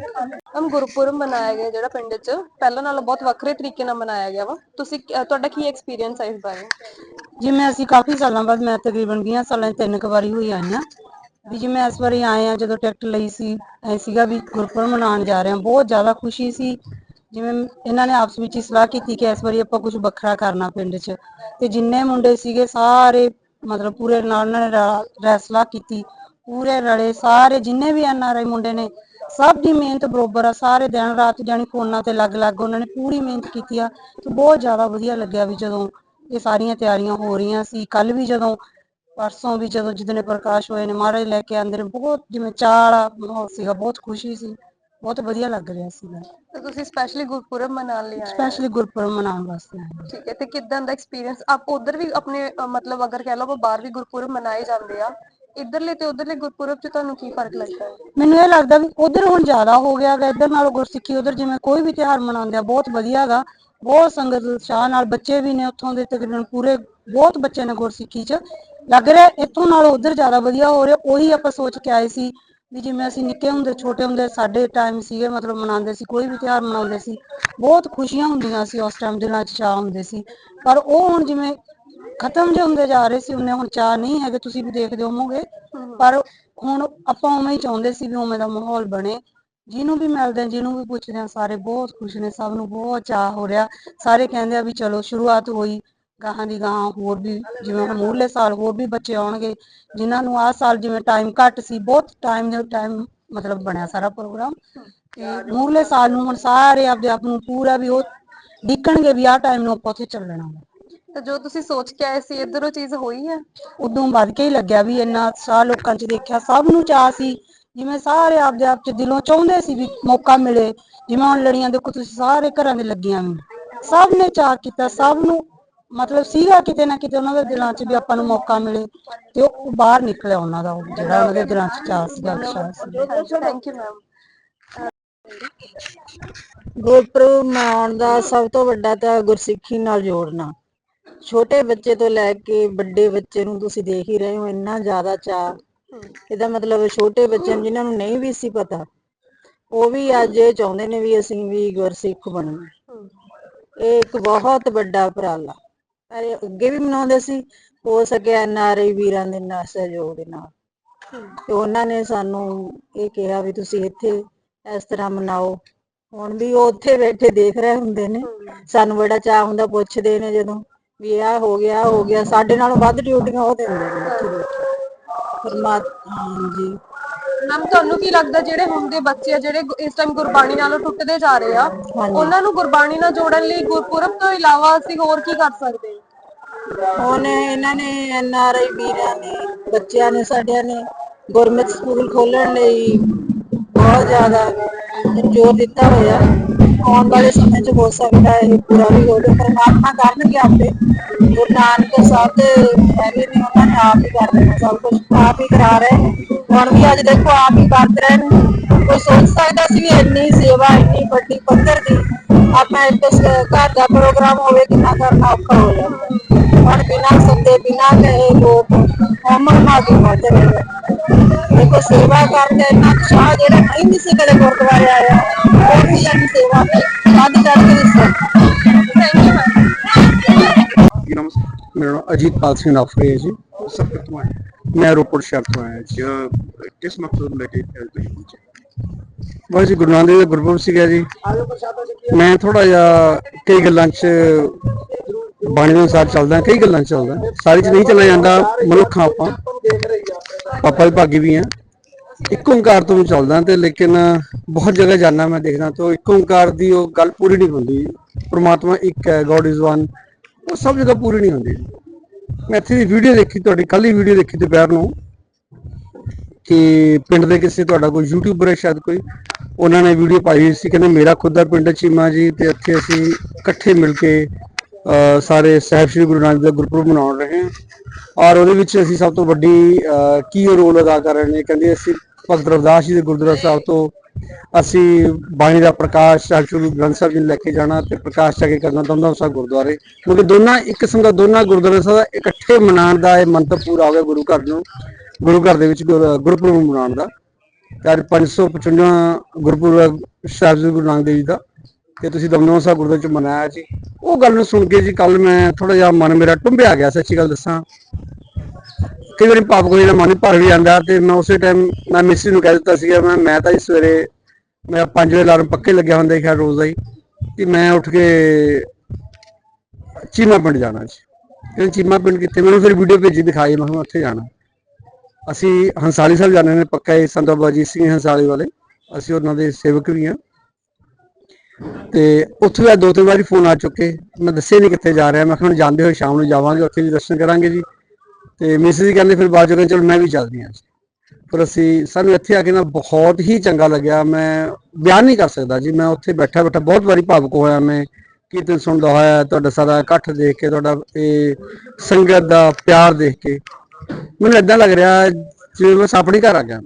ਹਮ ਗੁਰਪੁਰਬ ਮਨਾਇਆ ਗਿਆ ਜਿਹੜਾ ਪਿੰਡ 'ਚ। ਪਹਿਲਾਂ ਨਾਲੋਂ ਬਹੁਤ ਵੱਖਰੇ ਤਰੀਕੇ ਨਾਲ ਮਨਾਇਆ ਗਿਆ ਵਾ। ਤੁਸੀਂ ਅਹ, ਤੁਹਾਡਾ ਕੀ ਐਕਸਪੀਰੀਅੰਸ ਹੈ ਇਸ ਬਾਰੇ? ਜਿਵੇਂ ਅਸੀਂ ਕਾਫੀ ਸਾਲਾਂ ਬਾਅਦ ਮੈਂ ਤਕਰੀਬਨ 20 ਸਾਲਾਂ 'ਚ ਤਿੰਨ ਕੁ ਵਾਰੀ ਹੋਈ ਆਈ ਹਾਂ। ਵੀ ਜਿਵੇਂ ਇਸ ਵਾਰੀ ਆਏ ਆ ਜਦੋਂ ਟਿਕਟ ਲਈ ਸੀ ਐ ਸੀਗਾ ਵੀ ਗੁਰਪੁਰਬ ਮਨਾਉਣ ਜਾ ਰਹੇ ਹਾਂ। ਬਹੁਤ ਜ਼ਿਆਦਾ ਖੁਸ਼ੀ ਸੀ। ਜਿਵੇਂ ਇਹਨਾਂ ਨੇ ਆਪਸ ਵਿੱਚ ਹੀ ਸਲਾਹ ਕੀਤੀ ਕਿ ਇਸ ਵਾਰੀ ਆਪਾਂ ਕੁਝ ਵੱਖਰਾ ਕਰਨਾ ਪਿੰਡ 'ਚ। ਤੇ ਜਿੰਨੇ ਮੁੰਡੇ ਸੀਗੇ ਸਾਰੇ ਮਤਲਬ ਪੂਰੇ ਨਾਲ ਉਹਨਾਂ ਨੇ ਰਾ- ਰਾਏ ਸਲਾਹ ਕੀਤੀ। ਪੂਰੇ ਰਲੇ ਸਾਰੇ ਜਿੰਨੇ ਵੀ ਐਨ ਆਰ ਆਈ ਮੁੰਡੇ ਨੇ ਸਭ ਦੀ ਮਿਹਨਤ ਬਰੋਬਰ ਆ ਸਾਰੇ ਦਿਨ ਰਾਤ ਜਾਣੀ ਫੋਨਾਂ ਤੇ ਲੱਗ-ਲੱਗ ਉਹਨਾਂ ਨੇ ਪੂਰੀ ਮਿਹਨਤ ਕੀਤੀ ਆ ਤੇ ਬਹੁਤ ਜ਼ਿਆਦਾ ਵਧੀਆ ਲੱਗਿਆ ਵੀ ਜਦੋਂ ਇਹ ਸਾਰੀਆਂ ਤਿਆਰੀਆਂ ਹੋ ਰਹੀਆਂ ਸੀ। ਕੱਲ ਵੀ ਜਦੋਂ ਪਰਸੋਂ ਵੀ ਜਦੋਂ ਜਿੱਦਨੇ ਪ੍ਰਕਾਸ਼ ਹੋਏ ਨੇ ਮਹਾਰਾਜ ਲੈ ਕੇ ਆਂਦੇ ਨੇ ਬਹੁਤ ਜਿਵੇਂ ਵਾਲਾ ਮਾਹੌਲ ਸੀਗਾ ਬਹੁਤ ਖੁਸ਼ੀ ਸੀ ਬਹੁਤ ਵਧੀਆ ਲੱਗ ਰਿਹਾ ਸੀਗਾ। ਤੇ ਤੁਸੀਂ ਸਪੈਸ਼ਲੀ ਗੁਰਪੁਰਬ ਮਨਾਉਣ ਲਈ ਆਏ ਸਪੈਸ਼ਲੀ ਗੁਰਪੁਰਬ ਮਨਾਉਣ ਵਾਸਤੇ ਆਏ। ਠੀਕ ਹੈ ਤੇ ਕਿਦਾਂ ਦਾ ਐਕਸਪੀਰੀਅੰਸ ਆਪ ਉਧਰ ਵੀ ਆਪਣੇ ਮਤਲਬ ਅਗਰ ਕਹਿ ਲਓ ਆਪਾਂ ਬਾਹਰ ਵੀ ਗੁਰਪੁਰਬ ਮਨਾਏ ਜਾਂਦੇ ਆ ਇਧਰਲੇ ਤੇ ਉਧਰਲੇ ਗੁਰਪੁਰਬ 'ਚ ਤੁਹਾਨੂੰ ਕੀ ਫ਼ਰਕ ਲੱਗਦਾ ਹੈ? ਮੈਨੂੰ ਇਹ ਲੱਗਦਾ ਵੀ ਉਧਰ ਹੁਣ ਜ਼ਿਆਦਾ ਹੋ ਗਿਆ ਗਾ ਇੱਧਰ ਨਾਲੋਂ ਗੁਰਸਿੱਖੀ ਉਧਰ ਜਿਵੇਂ ਕੋਈ ਵੀ ਤਿਉਹਾਰ ਮਨਾਉਂਦੇ ਆ, ਬਹੁਤ ਵਧੀਆ ਹੈਗਾ। ਬਹੁਤ ਸੰਗਤ ਉਤਸ਼ਾਹ ਨਾਲ, ਬੱਚੇ ਵੀ ਨੇ ਉੱਥੋਂ ਦੇ ਤਕਰੀਬਨ ਪੂਰੇ, ਬਹੁਤ ਬੱਚੇ ਨੇ ਗੁਰਸਿੱਖੀ 'ਚ। ਲੱਗ ਰਿਹਾ ਇੱਥੋਂ ਨਾਲੋਂ ਉਧਰ ਜ਼ਿਆਦਾ ਵਧੀਆ ਹੋ ਰਿਹਾ, ਉਹੀ ਆਪਾਂ ਸੋਚ ਕੇ ਆਏ ਸੀ ਵੀ ਜਿਵੇਂ ਅਸੀਂ ਨਿੱਕੇ ਹੁੰਦੇ, ਛੋਟੇ ਹੁੰਦੇ, ਸਾਡੇ ਟਾਈਮ ਸੀਗੇ, ਮਤਲਬ ਮਨਾਉਂਦੇ ਸੀ, ਕੋਈ ਵੀ ਤਿਉਹਾਰ ਮਨਾਉਂਦੇ ਸੀ। ਬਹੁਤ ਖੁਸ਼ੀਆਂ ਹੁੰਦੀਆਂ ਸੀ, ਉਸ ਟਾਈਮ ਦਿਨਾਂ 'ਚ ਚਾਅ ਹੁੰਦੇ ਸੀ। ਪਰ ਉਹ ਹੁਣ ਜਿਵੇਂ ਖਤਮ ਜੇ ਹੁੰਦੇ ਜਾ ਰਹੇ ਸੀ ਉਹਨੇ ਹੁਣ ਚਾਹ ਨਹੀਂ ਹੈਗੇ ਤੁਸੀਂ ਵੀ ਦੇਖਦੇ ਹੋਵੋਗੇ। ਪਰ ਹੁਣ ਆਪਾਂ ਉਵੇਂ ਹੀ ਚਾਹੁੰਦੇ ਸੀ ਵੀ ਉਵੇਂ ਦਾ ਮਾਹੌਲ ਬਣੇ। ਜਿਹਨੂੰ ਵੀ ਮਿਲਦੇ ਹਾਂ, ਜਿਹਨੂੰ ਵੀ ਪੁੱਛਦੇ ਆ ਸਾਰੇ ਬਹੁਤ ਖੁਸ਼ ਨੇ ਸਭ ਨੂੰ ਬਹੁਤ ਚਾਹ ਹੋ ਰਿਹਾ। ਸਾਰੇ ਕਹਿੰਦੇ ਆ ਵੀ ਚਲੋ ਸ਼ੁਰੂਆਤ ਹੋਈ ਗਾਹਾਂ ਦੀ ਗਾਹਾਂ ਹੋਰ ਵੀ ਜਿਵੇਂ ਹੁਣ ਮੂਹਰਲੇ ਸਾਲ ਹੋਰ ਵੀ ਬੱਚੇ ਆਉਣਗੇ ਜਿਨ੍ਹਾਂ ਨੂੰ ਆਹ ਸਾਲ ਜਿਵੇਂ ਟਾਈਮ ਘੱਟ ਸੀ ਬਹੁਤ ਟਾਈਮ ਦੇ ਟਾਈਮ ਮਤਲਬ ਬਣਿਆ ਸਾਰਾ ਪ੍ਰੋਗਰਾਮ। ਤੇ ਮੂਹਰਲੇ ਸਾਲ ਨੂੰ ਹੁਣ ਸਾਰੇ ਆਪਦੇ ਆਪ ਨੂੰ ਪੂਰਾ ਵੀ ਉਹ ਡਿੱਕਣਗੇ ਵੀ ਆਹ ਟਾਈਮ ਨੂੰ ਆਪਾਂ ਉੱਥੇ ਚੱਲਣਾ। ਵਾ। ਤਾਂ ਜੋ ਤੁਸੀਂ ਸੋਚ ਕੇ ਆਏ ਸੀ ਇੱਧਰ ਉਹ ਚੀਜ਼ ਹੋਈ ਹੈ? ਉਦੋਂ ਵੱਧ ਕੇ ਹੀ ਲੱਗਿਆ ਵੀ ਇੰਨਾ ਸਾਹ ਲੋਕਾਂ 'ਚ ਦੇਖਿਆ ਸਭ ਨੂੰ ਚਾਹ ਸੀ। ਜਿਵੇਂ ਸਾਰੇ ਆਪਦੇ ਆਪ 'ਚ ਦਿਲੋਂ ਚਾਹੁੰਦੇ ਸੀ ਵੀ ਮੌਕਾ ਮਿਲੇ ਜਿਵੇਂ ਹੁਣ ਲੜੀਆਂ ਦੇਖੋ ਤੁਸੀਂ ਸਾਰੇ ਘਰਾਂ ਦੇ ਲੱਗੀਆਂ ਵੀ ਸਭ ਨੇ ਚਾਹ ਕੀਤਾ ਸਭ ਨੂੰ ਮਤਲਬ ਸੀਗਾ ਕਿਤੇ ਨਾ ਕਿਤੇ ਉਹਨਾਂ ਦੇ ਦਿਲਾਂ 'ਚ ਵੀ ਆਪਾਂ ਨੂੰ ਮੌਕਾ ਮਿਲੇ। ਤੇ ਉਹ ਬਾਹਰ ਨਿਕਲਿਆ ਉਹਨਾਂ ਦਾ ਉਹ ਜਿਹੜਾ ਉਹਨਾਂ ਦੇ ਦਿਲਾਂ 'ਚ ਚਾਹ ਸੀਗਾ ਵਿਸ਼ਵਾਸ ਸੀ ਥੈਂਕ ਯੂ ਮੈਮ ਗੁਰਪੁਰਬ ਮਨਾਉਣ ਦਾ ਸਭ ਤੋਂ ਵੱਡਾ ਤਾਂ ਗੁਰਸਿੱਖੀ ਨਾਲ ਜੋੜਨਾ। ਛੋਟੇ ਬੱਚੇ ਤੋਂ ਲੈ ਕੇ ਵੱਡੇ ਬੱਚੇ ਨੂੰ ਤੁਸੀਂ ਦੇਖ ਹੀ ਰਹੇ ਹੋ ਇੰਨਾ ਜ਼ਿਆਦਾ ਚਾਅ। ਇਹਦਾ ਮਤਲਬ ਛੋਟੇ ਬੱਚਿਆਂ ਨੂੰ ਜਿਨ੍ਹਾਂ ਨੂੰ ਨਹੀਂ ਵੀ ਸੀ ਪਤਾ ਉਹ ਵੀ ਅੱਜ ਇਹ ਚਾਹੁੰਦੇ ਨੇ ਵੀ ਅਸੀਂ ਵੀ ਗੁਰਸਿੱਖ ਬਣਨਾ ਇਹ ਇੱਕ ਬਹੁਤ ਵੱਡਾ ਉਪਰਾਲਾ। ਅਰੇ ਅੱਗੇ ਵੀ ਮਨਾਉਂਦੇ ਸੀ ਹੋ ਸਕਿਆ ਐਨਆਰਆਈ ਵੀਰਾਂ ਦੇ ਨਾਲ ਸਹਿਯੋਗ ਦੇ ਨਾਲ। ਤੇ ਉਹਨਾਂ ਨੇ ਸਾਨੂੰ ਇਹ ਕਿਹਾ ਵੀ ਤੁਸੀਂ ਇੱਥੇ ਇਸ ਤਰ੍ਹਾਂ ਮਨਾਓ। ਹੁਣ ਵੀ ਉਹ ਉੱਥੇ ਬੈਠੇ ਦੇਖ ਰਹੇ ਹੁੰਦੇ ਨੇ। ਸਾਨੂੰ ਬੜਾ ਚਾਹ ਹੁੰਦਾ ਪੁੱਛਦੇ ਨੇ ਜਦੋਂ। ਵੀ ਆਹ ਹੋ ਗਿਆ ਹੋ ਗਿਆ ਸਾਡੇ ਨਾਲੋਂ ਵੱਧ ਡਿਊਟੀਆਂ ਉਹ ਦਿੰਦੇ ਨੇ ਉੱਥੇ ਪਰਮਾਤਮਾ ਹਾਂਜੀ। ਮੈਮ ਤੁਹਾਨੂੰ ਕੀ ਲੱਗਦਾ ਜਿਹੜੇ ਹੁਣ ਦੇ ਬੱਚੇ ਆ ਜਿਹੜੇ ਇਸ ਟਾਈਮ ਗੁਰਬਾਣੀ ਨਾਲੋਂ ਟੁੱਟਦੇ ਜਾ ਰਹੇ ਆ। ਉਹਨਾਂ ਨੂੰ ਗੁਰਬਾਣੀ ਨਾਲ ਜੋੜਨ ਲਈ ਗੁਰਪੁਰਬ ਤੋਂ ਇਲਾਵਾ ਅਸੀਂ ਹੋਰ ਕੀ ਕਰ ਸਕਦੇ ਹਾਂ ਹੁਣ ਇਹਨਾਂ ਨੇ ਐਨਆਰਆਈ ਵੀਰਾਂ ਨੇ ਬੱਚਿਆਂ ਨੇ ਸਾਡਿਆਂ ਨੇ ਗੁਰਮਤਿ ਸਕੂਲ ਖੋਲਣ ਲਈ ਬਹੁਤ ਜ਼ਿਆਦਾ ਜ਼ੋਰ ਦਿੱਤਾ ਹੋਇਆ। ਆਉਣ ਵਾਲੇ ਸਮੇਂ 'ਚ ਹੋ ਸਕਦਾ ਇਹ ਪੂਰਾ ਵੀ ਹੋ ਜਾਵੇ ਪਰਮਾਤਮਾ ਕਰਨਗੇ ਆਪੇ। ਗੁਰੂ ਨਾਨਕ ਸਾਹਿਬ ਦੇ ਹੈਗੇ ਨੇ, ਉਹਨਾਂ ਨੇ ਆਪ ਹੀ ਕਰ ਦੇਣਾ ਸਭ ਕੁਝ ਆਪ ਹੀ ਕਰਾ ਰਹੇ ਨੇ। ਹੁਣ ਵੀ ਅੱਜ ਦੇਖੋ ਆਪ ਹੀ ਕਰ ਰਹੇ ਨੇ। ਕੋਈ ਸੋਚ ਸਕਦਾ ਸੀ ਵੀ ਇੰਨੀ ਸੇਵਾ, ਇੰਨੀ ਵੱਡੀ ਪੱਧਰ ਦੀ ਆਪਾਂ ਇੱਕ ਘਰ ਦਾ ਪ੍ਰੋਗਰਾਮ ਹੋਵੇ, ਕਿੰਨਾ ਕਰਨਾ ਔਖਾ ਹੋ ਜਾਂਦਾ। ਹੁਣ ਬਿਨਾਂ ਸੱਦੇ, ਬਿਨਾਂ ਕਹੇ ਲੋਕ ਹੋਮਨ ਮਾਗੀ ਪਹੁੰਚ ਰਹੇ ਨੇ। ਦੇਖੋ ਸੇਵਾ ਕਰਦੇ ਇੰਨਾ ਉਤਸ਼ਾਹ ਜਿਹੜਾ ਨਹੀਂ ਸੀ ਕਦੇ ਗੁਰਦੁਆਰੇ ਆਇਆ, ਉਹ ਵੀ ਇੰਨੀ ਸੇਵਾ ਮੇਰਾ ਨਾਮ ਅਜੀਤਪਾਲ ਸਿੰਘ ਨਾਫਰੇ ਹੈ ਜੀ। ਸਰ ਕਿੱਥੋਂ ਆਏ? ਮੈਂ ਰੋਪੜ ਸ਼ਹਿਰ ਤੋਂ ਆਇਆ ਜੀ। ਕਿਸ ਮਕਸਦ ਨੂੰ ਲੈ ਕੇ ਇੱਥੇ ਤੁਸੀਂ? ਪਹੁੰਚੇ ਬਸ ਜੀ ਗੁਰੂ ਨਾਨਕ ਦੇਵ ਦਾ ਗੁਰਪੁਰਬ ਸੀਗਾ ਜੀ। ਮੈਂ ਥੋੜਾ ਜਿਹਾ ਕਈ ਗੱਲਾਂ 'ਚ ਬਾਣੀ ਦੇ ਅਨੁਸਾਰ ਚੱਲਦਾ ਕਈ ਗੱਲਾਂ 'ਚ ਚੱਲਦਾ। ਸਾਰੀ 'ਚ ਨਹੀਂ ਚੱਲਿਆ ਜਾਂਦਾ ਮਨੁੱਖ ਆਪਾਂ। ਪਾਪਾ ਦੇ ਭਾਗੀ ਵੀ ਆ ਇੱਕ ਓੰਕਾਰ ਤੋਂ ਵੀ ਚੱਲਦਾ ਤੇ ਲੇਕਿਨ ਬਹੁਤ ਜਗ੍ਹਾ ਜਾਣਾ ਮੈਂ ਦੇਖਦਾ ਤਾਂ ਇੱਕ ਓੰਕਾਰ ਦੀ ਉਹ ਗੱਲ ਪੂਰੀ ਨਹੀਂ ਹੁੰਦੀ। ਪ੍ਰਮਾਤਮਾ ਇੱਕ ਹੈ ਗੋਡ ਇਜ਼ ਵਨ ਉਹ ਸਭ ਜਗ੍ਹਾ ਪੂਰੀ ਨਹੀਂ ਹੁੰਦੀ। ਮੈਂ ਇੱਥੇ ਦੀ ਵੀਡੀਓ ਦੇਖੀ ਤੁਹਾਡੀ ਕੱਲ ਹੀ ਵੀਡੀਓ ਦੇਖੀ ਦੁਪਹਿਰ ਨੂੰ ਕਿ ਪਿੰਡ ਦੇ ਕਿਸੇ ਤੁਹਾਡਾ ਕੋਈ ਯੂਟਿਊਬਰ ਹੈ ਸ਼ਾਇਦ ਕੋਈ ਉਹਨਾਂ ਨੇ ਵੀਡੀਓ ਪਾਈ ਹੋਈ ਸੀ ਕਹਿੰਦੇ ਮੇਰਾ ਖੁਦ ਦਾ ਪਿੰਡ ਹੈ ਚੀਮਾ ਜੀ ਤੇ ਇੱਥੇ ਅਸੀਂ ਇਕੱਠੇ ਮਿਲ ਕੇ ਅਹ, ਸਾਰੇ ਸਾਹਿਬ ਸ੍ਰੀ ਗੁਰੂ ਨਾਨਕ ਦੇਵ ਦਾ ਗੁਰਪੁਰਬ ਮਨਾਉਣ ਰਹੇ ਹਾਂ। ਔਰ ਉਹਦੇ ਵਿੱਚ ਅਸੀਂ ਸਭ ਤੋਂ ਵੱਡੀ ਅਹ, ਕੀ ਰੋਲ ਅਦਾ ਕਰ ਰਹੇ ਨੇ ਕਹਿੰਦੇ ਅਸੀਂ ਭਗਤ ਰਵਿਦਾਸ ਜੀ ਦੇ ਗੁਰਦੁਆਰਾ ਸਾਹਿਬ ਤੋਂ ਅਸੀਂ ਬਾਣੀ ਦਾ ਪ੍ਰਕਾਸ਼ ਸਾਹਿਬ ਸ੍ਰੀ ਗੁਰੂ ਗ੍ਰੰਥ ਸਾਹਿਬ ਜੀ ਨੂੰ ਲੈ ਕੇ ਜਾਣਾ ਤੇ ਪ੍ਰਕਾਸ਼ ਜਾ ਕੇ ਕਰਨਾ ਦਮਦਮ ਸਾਹਿਬ ਗੁਰਦੁਆਰੇ। ਕਿਉਂਕਿ ਦੋਨਾਂ, ਇੱਕ ਕਿਸਮ ਦਾ ਦੋਨਾਂ ਗੁਰਦੁਆਰਾ ਸਾਹਿਬ ਦਾ ਇਕੱਠੇ ਮਨਾਉਣ ਦਾ ਇਹ ਮੰਤਵ ਪੂਰਾ ਹੋ ਗਿਆ ਗੁਰੂ ਘਰ ਨੂੰ, ਗੁਰੂ ਘਰ ਦੇ ਵਿੱਚ ਗੁਰ- ਗੁਰਪੁਰਬ ਮਨਾਉਣ ਦਾ। ਤੇ ਅੱਜ 555 ਗੁਰਪੁਰਬ ਸਾਹਿਬ ਸ੍ਰੀ ਗੁਰੂ ਨਾਨਕ ਦੇਵ ਜੀ ਦਾ। ਤੇ ਤੁਸੀਂ ਦਮਦਮਾ ਸਾਹਿਬ ਗੁਰਦੁਆਰੇ ਚ ਮਨਾਇਆ ਜੀ। ਉਹ ਗੱਲ ਨੂੰ ਸੁਣ ਕੇ ਜੀ ਕੱਲ ਮੈਂ ਥੋੜਾ ਜਿਹਾ ਮਨ ਮੇਰਾ ਟੁੰਬਿਆ ਗਿਆ, ਸੱਚੀ ਗੱਲ ਦੱਸਾਂ। ਕਈ ਵਾਰੀ ਭਾਵੁਕ ਹੋ ਜਾਂਦਾ ਮਨ ਭਰ ਵੀ ਜਾਂਦਾ ਤੇ ਮੈਂ ਉਸੇ ਟਾਈਮ ਮੈਂ ਮਿਸਰੀ ਨੂੰ ਕਹਿ ਦਿੱਤਾ ਸੀਗਾ, ਮੈਂ ਮੈਂ ਤਾਂ ਇਸ ਸਵੇਰੇ ਮੇਰਾ 5 ਵਜੇ ਅਲਾਰਮ ਪੱਕੇ ਲੱਗਿਆ ਹੁੰਦਾ ਖੈਰ ਰੋਜ਼ ਦਾ ਹੀ, ਕਿ ਮੈਂ ਉੱਠ ਕੇ ਚੀਮਾ ਪਿੰਡ ਜਾਣਾ ਜੀ। ਕਹਿੰਦੇ ਚੀਮਾ ਪਿੰਡ ਕਿੱਥੇ? ਮੈਨੂੰ ਫਿਰ ਵੀਡੀਓ ਭੇਜੀ ਦਿਖਾਈ, ਮੈਂ ਕਿਹਾ ਉੱਥੇ ਜਾਣਾ। ਅਸੀਂ ਹੰਸਾਲੀ ਸਾਹਿਬ ਜਾਣੇ ਨੇ ਪੱਕਾ ਇਹ ਸੰਤ ਬਾਬਾ ਅਜੀਤ ਸਿੰਘ ਹੰਸਾਲੀ ਵਾਲੇ, ਅਸੀਂ ਉਹਨਾਂ ਦੇ ਸੇਵਕ ਵੀ ਹਾਂ। ਤੇ ਉੱਥੇ ਵੀ ਦੋ ਤਿੰਨ ਵਾਰੀ ਫੋਨ ਆ ਚੁੱਕੇ। ਮੈਂ ਦੱਸਿਆ ਨਹੀਂ ਕਿੱਥੇ ਜਾ ਰਿਹਾ, ਮੈਂ ਕਿਹਾ ਹੁਣ ਜਾਂਦੇ ਹੋਏ ਸ਼ਾਮ ਨੂੰ ਜਾਵਾਂਗੇ, ਉੱਥੇ ਵੀ ਦਰਸ਼ਨ ਕਰਾਂਗੇ ਜੀ। ਤੇ ਮਿਸਿਸ ਕਹਿੰਦੇ ਫਿਰ ਬਾਅਦ ਚੋਂ ਕਹਿੰਦੇ ਮੈਂ ਵੀ ਚੱਲਦੀ ਹਾਂ ਪਰ ਅਸੀਂ, ਸਾਨੂੰ ਇੱਥੇ ਆ ਕੇ ਨਾ ਬਹੁਤ ਹੀ ਚੰਗਾ ਲੱਗਿਆ। ਮੈਂ ਬਿਆਨ ਨਹੀਂ ਕਰ ਸਕਦਾ ਜੀ। ਮੈਂ ਉੱਥੇ ਬੈਠਾ ਬੈਠਾ ਬਹੁਤ ਵਾਰੀ ਭਾਵੁਕ ਹੋਇਆ ਮੈਂ। ਕੀਰਤਨ ਸੁਣਦਾ ਹੋਇਆ ਤੁਹਾਡਾ ਸਾਰਾ ਇਕੱਠ ਦੇਖ ਕੇ, ਤੁਹਾਡਾ ਇਹ ਸੰਗਤ ਦਾ ਪਿਆਰ ਦੇਖ ਕੇ। ਮੈਨੂੰ ਏਦਾਂ ਲੱਗ ਰਿਹਾ ਜਿਵੇਂ ਮੈਂ ਆਪਣੇ ਘਰ ਆ ਗਿਆ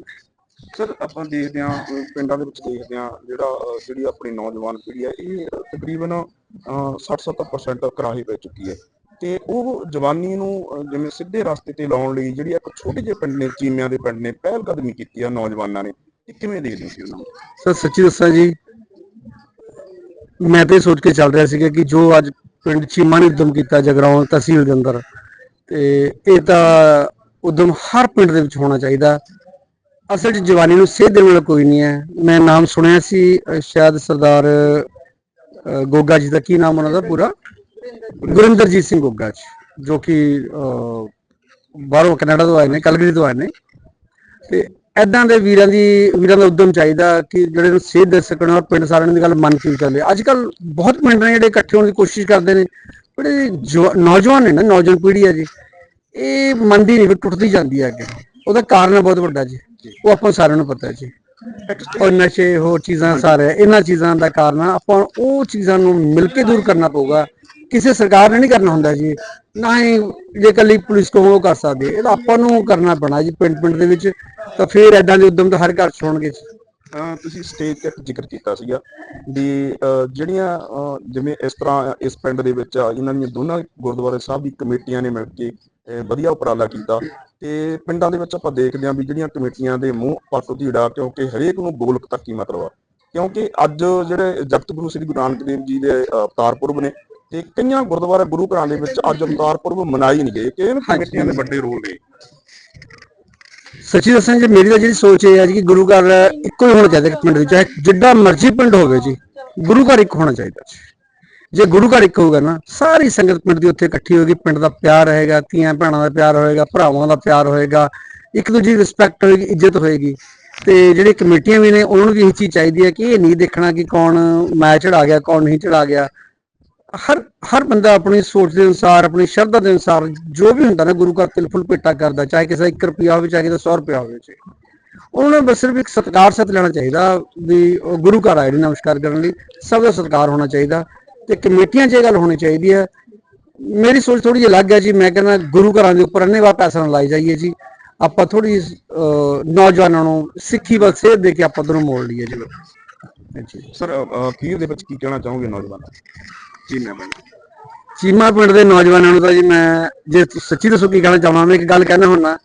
ਸਰ, ਆਪਾਂ ਦੇਖਦੇ ਹਾਂ ਪਿੰਡਾਂ ਦੇ ਵਿੱਚ ਦੇਖਦੇ ਹਾਂ, ਜਿਹੜਾ ਜਿਹੜੀ ਆਪਣੀ ਨੌਜਵਾਨ ਪੀੜ੍ਹੀ ਹੈ, ਇਹ ਤਕਰੀਬਨ 60-70% ਕਰਾਹੀ ਪੈ ਚੁੱਕੀ ਹੈ। ਤੇ ਉਹ ਜਵਾਨੀ ਨੂੰ ਜਿਵੇਂ ਸਿੱਧੇ ਰਸਤੇ ਤੇ ਲਾਉਣ ਲਈ ਜਿਹੜੀ ਇੱਕ ਛੋਟੇ ਜਿਹੇ ਪਿੰਡ ਨੇ, ਚੀਮਿਆਂ ਦੇ ਪਿੰਡ ਨੇ, ਪਹਿਲ ਕਦਮੀ ਕੀਤੀ ਆ ਨੌਜਵਾਨਾਂ ਨੇ, ਇਹ ਕਿਵੇਂ ਦੇਖਦੇ ਸੀ ਉਹਨਾਂ ਨੂੰ? ਸਰ, ਸੱਚੀ ਦੱਸਾਂ ਜੀ, ਮੈਂ ਤੇ ਸੋਚ ਕੇ ਚੱਲ ਰਿਹਾ ਸੀਗਾ ਕਿ ਜੋ ਅੱਜ ਪਿੰਡ ਚੀਮਾ ਨੇ ਉਦਮ ਕੀਤਾ ਜਗਰਾਉਂ ਤਹਿਸੀਲ ਦੇ ਅੰਦਰ, ਤੇ ਇਹ ਤਾਂ ਉਦਮ ਹਰ ਪਿੰਡ ਦੇ ਵਿੱਚ ਹੋਣਾ ਚਾਹੀਦਾ। ਅਸਲ 'ਚ ਜਵਾਨੀ ਨੂੰ ਸੇਧ ਦੇਣ ਵਾਲਾ ਕੋਈ ਨਹੀਂ ਹੈ। ਮੈਂ ਨਾਮ ਸੁਣਿਆ ਸੀ ਸ਼ਾਇਦ ਸਰਦਾਰ ਗੋਗਾ ਜੀ ਦਾ ਕੀ ਨਾਮ ਉਹਨਾਂ ਦਾ ਪੂਰਾ? ਗੁਰਿੰਦਰਜੀਤ ਸਿੰਘ ਗੋਗਾ ਜੀ ਜੋ ਕਿ ਅਹ, ਬਾਹਰੋਂ ਕੈਨੇਡਾ ਤੋਂ ਆਏ ਨੇ ਕਲਗਰੀ ਤੋਂ ਆਏ ਨੇ। ਤੇ ਐਦਾਂ ਦੇ ਵੀਰਾਂ ਦੀ ਵੀਰਾਂ ਦਾ ਉਦਮ ਚਾਹੀਦਾ ਕਿ ਜਿਹੜੇ ਨੂੰ ਸੇਧ ਦੇ ਸਕਣ ਔਰ ਪਿੰਡ ਸਾਰਿਆਂ ਦੀ ਗੱਲ ਮੰਨ ਕੇ ਚੱਲੇ। ਅੱਜ ਕੱਲ ਬਹੁਤ ਪਿੰਡ ਨੇ ਜਿਹੜੇ ਇਕੱਠੇ ਹੋਣ ਦੀ ਕੋਸ਼ਿਸ਼ ਕਰਦੇ ਨੇ। ਜਿਹੜੇ ਨੌਜਵਾਨ ਨੇ ਨਾ ਨੌਜਵਾਨ ਪੀੜ੍ਹੀ ਹੈ ਜੀ। ਇਹ ਮੰਨਦੀ ਨਹੀਂ ਫਿਰ ਟੁੱਟਦੀ ਜਾਂਦੀ ਹੈ ਅੱਗੇ। ਉਹਦਾ ਕਾਰਨ ਹੈ ਬਹੁਤ ਵੱਡਾ ਜੀ। ਉਹ ਆਪਾਂ ਸਾਰਿਆਂ ਨੂੰ ਪਤਾ ਜੀ। ਔਰ ਨਸ਼ੇ ਹੋਰ ਚੀਜ਼ਾਂ ਸਾਰੇ ਇਹਨਾਂ ਚੀਜ਼ਾਂ ਦਾ ਕਾਰਨ ਆਪਾਂ ਉਹ ਚੀਜ਼ਾਂ ਨੂੰ ਮਿਲ ਕੇ ਦੂਰ ਕਰਨਾ ਪਊਗਾ। ਕਿਸੇ ਸਰਕਾਰ ਨੇ ਨਹੀਂ ਕਰਨਾ ਹੁੰਦਾ ਜੀ। ਨਾ ਹੀ ਜੇ ਕੱਲੀ ਪੁਲਿਸ ਕੋਲ ਉਹ ਕਰ ਸਕਦੀ। ਹੈ। ਇਹਦਾ ਆਪਾਂ ਨੂੰ ਕਰਨਾ ਪੈਣਾ ਜੀ ਪਿੰਡ ਪਿੰਡ ਦੇ ਵਿੱਚ। ਤਾਂ ਫਿਰ ਐਦਾਂ ਦੇ ਉਦਮ ਤਾਂ ਹਰ ਘਰ ਚ ਹੋਣਗੇ ਜੀ। ਤੁਸੀਂ ਸਟੇਜ ਤੇ ਜ਼ਿਕਰ ਕੀਤਾ ਸੀਗਾ ਵੀ ਜਿਹੜੀਆਂ ਜਿਵੇਂ ਇਸ ਤਰ੍ਹਾਂ ਇਸ ਪਿੰਡ ਦੇ ਵਿੱਚ ਇਹਨਾਂ ਦੀਆਂ ਦੋਨਾਂ ਗੁਰਦੁਆਰੇ ਸਾਹਿਬ ਦੀ ਕਮੇਟੀਆਂ ਨੇ ਮਿਲ ਕੇ ਵਧੀਆ ਉਪਰਾਲਾ ਕੀਤਾ। ਤੇ ਪਿੰਡਾਂ ਦੇ ਵਿੱਚ ਆਪਾਂ ਦੇਖਦੇ ਹਾਂ ਵੀ ਜਿਹੜੀਆਂ ਕਮੇਟੀਆਂ ਦੇ ਮੂੰਹ ਪੱਟ ਧੀੜਾ ਕਿਉਂਕਿ ਹਰੇਕ ਨੂੰ ਗੋਲਕ ਤੱਕ ਹੀ ਮਤਲਬ ਆ। ਕਿਉਂਕਿ ਅੱਜ ਜਿਹੜੇ ਜਗਤ ਗੁਰੂ ਸ੍ਰੀ ਗੁਰੂ ਨਾਨਕ ਦੇਵ ਜੀ ਦੇ ਅਵਤਾਰ ਪੁਰਬ ਨੇ ਤੇ ਕਈਆਂ ਗੁਰਦੁਆਰਾ ਗੁਰੂ ਘਰਾਂ ਦੇ ਵਿੱਚ ਅੱਜ ਅਵਤਾਰ ਪੁਰਬ ਮਨਾਈ ਨਹੀਂ ਗਏ ਕਿ ਇਹਨਾਂ ਕਮੇਟੀਆਂ ਦੇ ਵੱਡੇ ਰੋਲ ਨੇ। ਸੱਚੀ ਦੱਸਾਂ ਜੀ ਮੇਰੀ ਤਾਂ ਜਿਹੜੀ ਸੋਚ ਇਹ ਹੈ ਜੀ ਕਿ ਗੁਰੂ ਘਰ ਇੱਕੋ ਹੀ ਹੋਣਾ ਚਾਹੀਦਾ ਪਿੰਡ ਵਿੱਚ ਚਾਹੇ ਜਿੱਡਾ ਮਰਜ਼ੀ ਪਿੰਡ ਹੋਵੇ ਜੀ ਗੁਰੂ ਘਰ ਇੱਕ ਹੋਣਾ ਚਾਹੀਦਾ ਜੀ। ਜੇ ਗੁਰੂ ਘਰ ਇੱਕ ਹੋਊਗਾ ਨਾ ਸਾਰੀ ਸੰਗਤ ਪਿੰਡ ਦੀ ਉੱਥੇ ਇਕੱਠੀ ਹੋਏਗੀ ਪਿੰਡ ਦਾ ਪਿਆਰ ਰਹੇਗਾ ਧੀਆਂ ਭੈਣਾਂ ਦਾ ਪਿਆਰ ਹੋਏਗਾ ਭਰਾਵਾਂ ਦਾ ਪਿਆਰ ਹੋਏਗਾ ਇੱਕ ਦੂਜੇ ਦੀ ਰਿਸਪੈਕਟ ਹੋਏਗੀ ਇੱਜ਼ਤ ਹੋਏਗੀ। ਤੇ ਜਿਹੜੀ ਕਮੇਟੀਆਂ ਵੀ ਨੇ ਉਹਨਾਂ ਨੂੰ ਵੀ ਇਹ ਚੀਜ਼ ਚਾਹੀਦੀ ਹੈ ਕਿ ਇਹ ਨਹੀਂ ਦੇਖਣਾ ਕਿ ਕੌਣ ਮੈਚ ਚੜਾ ਗਿਆ ਕੌਣ ਨਹੀਂ ਚੜਾ ਗਿਆ। ਹਰ ਹਰ ਬੰਦਾ ਆਪਣੀ ਸੋਚ ਦੇ ਅਨੁਸਾਰ, ਆਪਣੀ ਸ਼ਰਧਾ ਦੇ ਅਨੁਸਾਰ ਜੋ ਵੀ ਹੁੰਦਾ ਨਾ ਗੁਰੂ ਘਰ ਤਿਲ ਫੁੱਲ ਭੇਟਾ ਕਰਦਾ, ਚਾਹੇ ਕਿਸੇ 1 ਰੁਪਿਆ ਹੋਵੇ, ਚਾਹੇ ਕਿਸੇ 100 ਰੁਪਿਆ ਹੋਵੇ ਜੀ। ਉਹਨਾਂ ਨੂੰ ਬਸ ਸਿਰਫ ਇੱਕ ਸਤਿਕਾਰ ਸਤ ਲੈਣਾ ਚਾਹੀਦਾ ਵੀ ਗੁਰੂ ਘਰ ਆਏ ਨਮਸਕਾਰ ਕਰਨ ਲਈ, ਸਭ ਦਾ ਸਤਿਕਾਰ ਹੋਣਾ ਚਾਹੀਦਾ ਤੇ ਕਮੇਟੀਆਂ 'ਚ ਇਹ ਗੱਲ ਹੋਣੀ ਚਾਹੀਦੀ ਹੈ। ਮੇਰੀ ਸੋਚ ਥੋੜੀ ਜਿਹੀ ਅਲੱਗ ਹੈ ਜੀ, ਮੈਂ ਕਹਿੰਦਾ ਗੁਰੂ ਘਰਾਂ ਦੇ ਉੱਪਰ ਅੰਨੇਵਾਹ ਪੈਸਾ ਨਾ ਲਾਈ ਜਾਈਏ ਜੀ। ਆਪਾਂ ਥੋੜੀ ਨੌਜਵਾਨਾਂ ਨੂੰ ਸਿੱਖੀ ਵੱਲ ਸੇਧ ਦੇ ਕੇ ਆਪਾਂ ਦੋਨੋਂ ਮੋੜ ਲਈਏ ਜੀ। ਸਰ ਅਖੀਰ ਦੇ ਵਿੱਚ ਕੀ ਕਹਿਣਾ ਚਾਹੋਗੇ ਨੌਜਵਾਨਾਂ? ਜੀ ਮੈਂ ਬਣ ਚੀਮਾ ਪਿੰਡ ਦੇ ਨੌਜਵਾਨਾਂ ਨੂੰ ਤਾਂ ਜੀ ਮੈਂ ਜੇ ਸੱਚੀ ਦੱਸੋ ਕੀ ਕਹਿਣਾ ਚਾਹੁੰਦਾ ਮੈਂ ਇੱਕ ਗੱਲ ਕਹਿਣਾ ਹੁੰਨਾ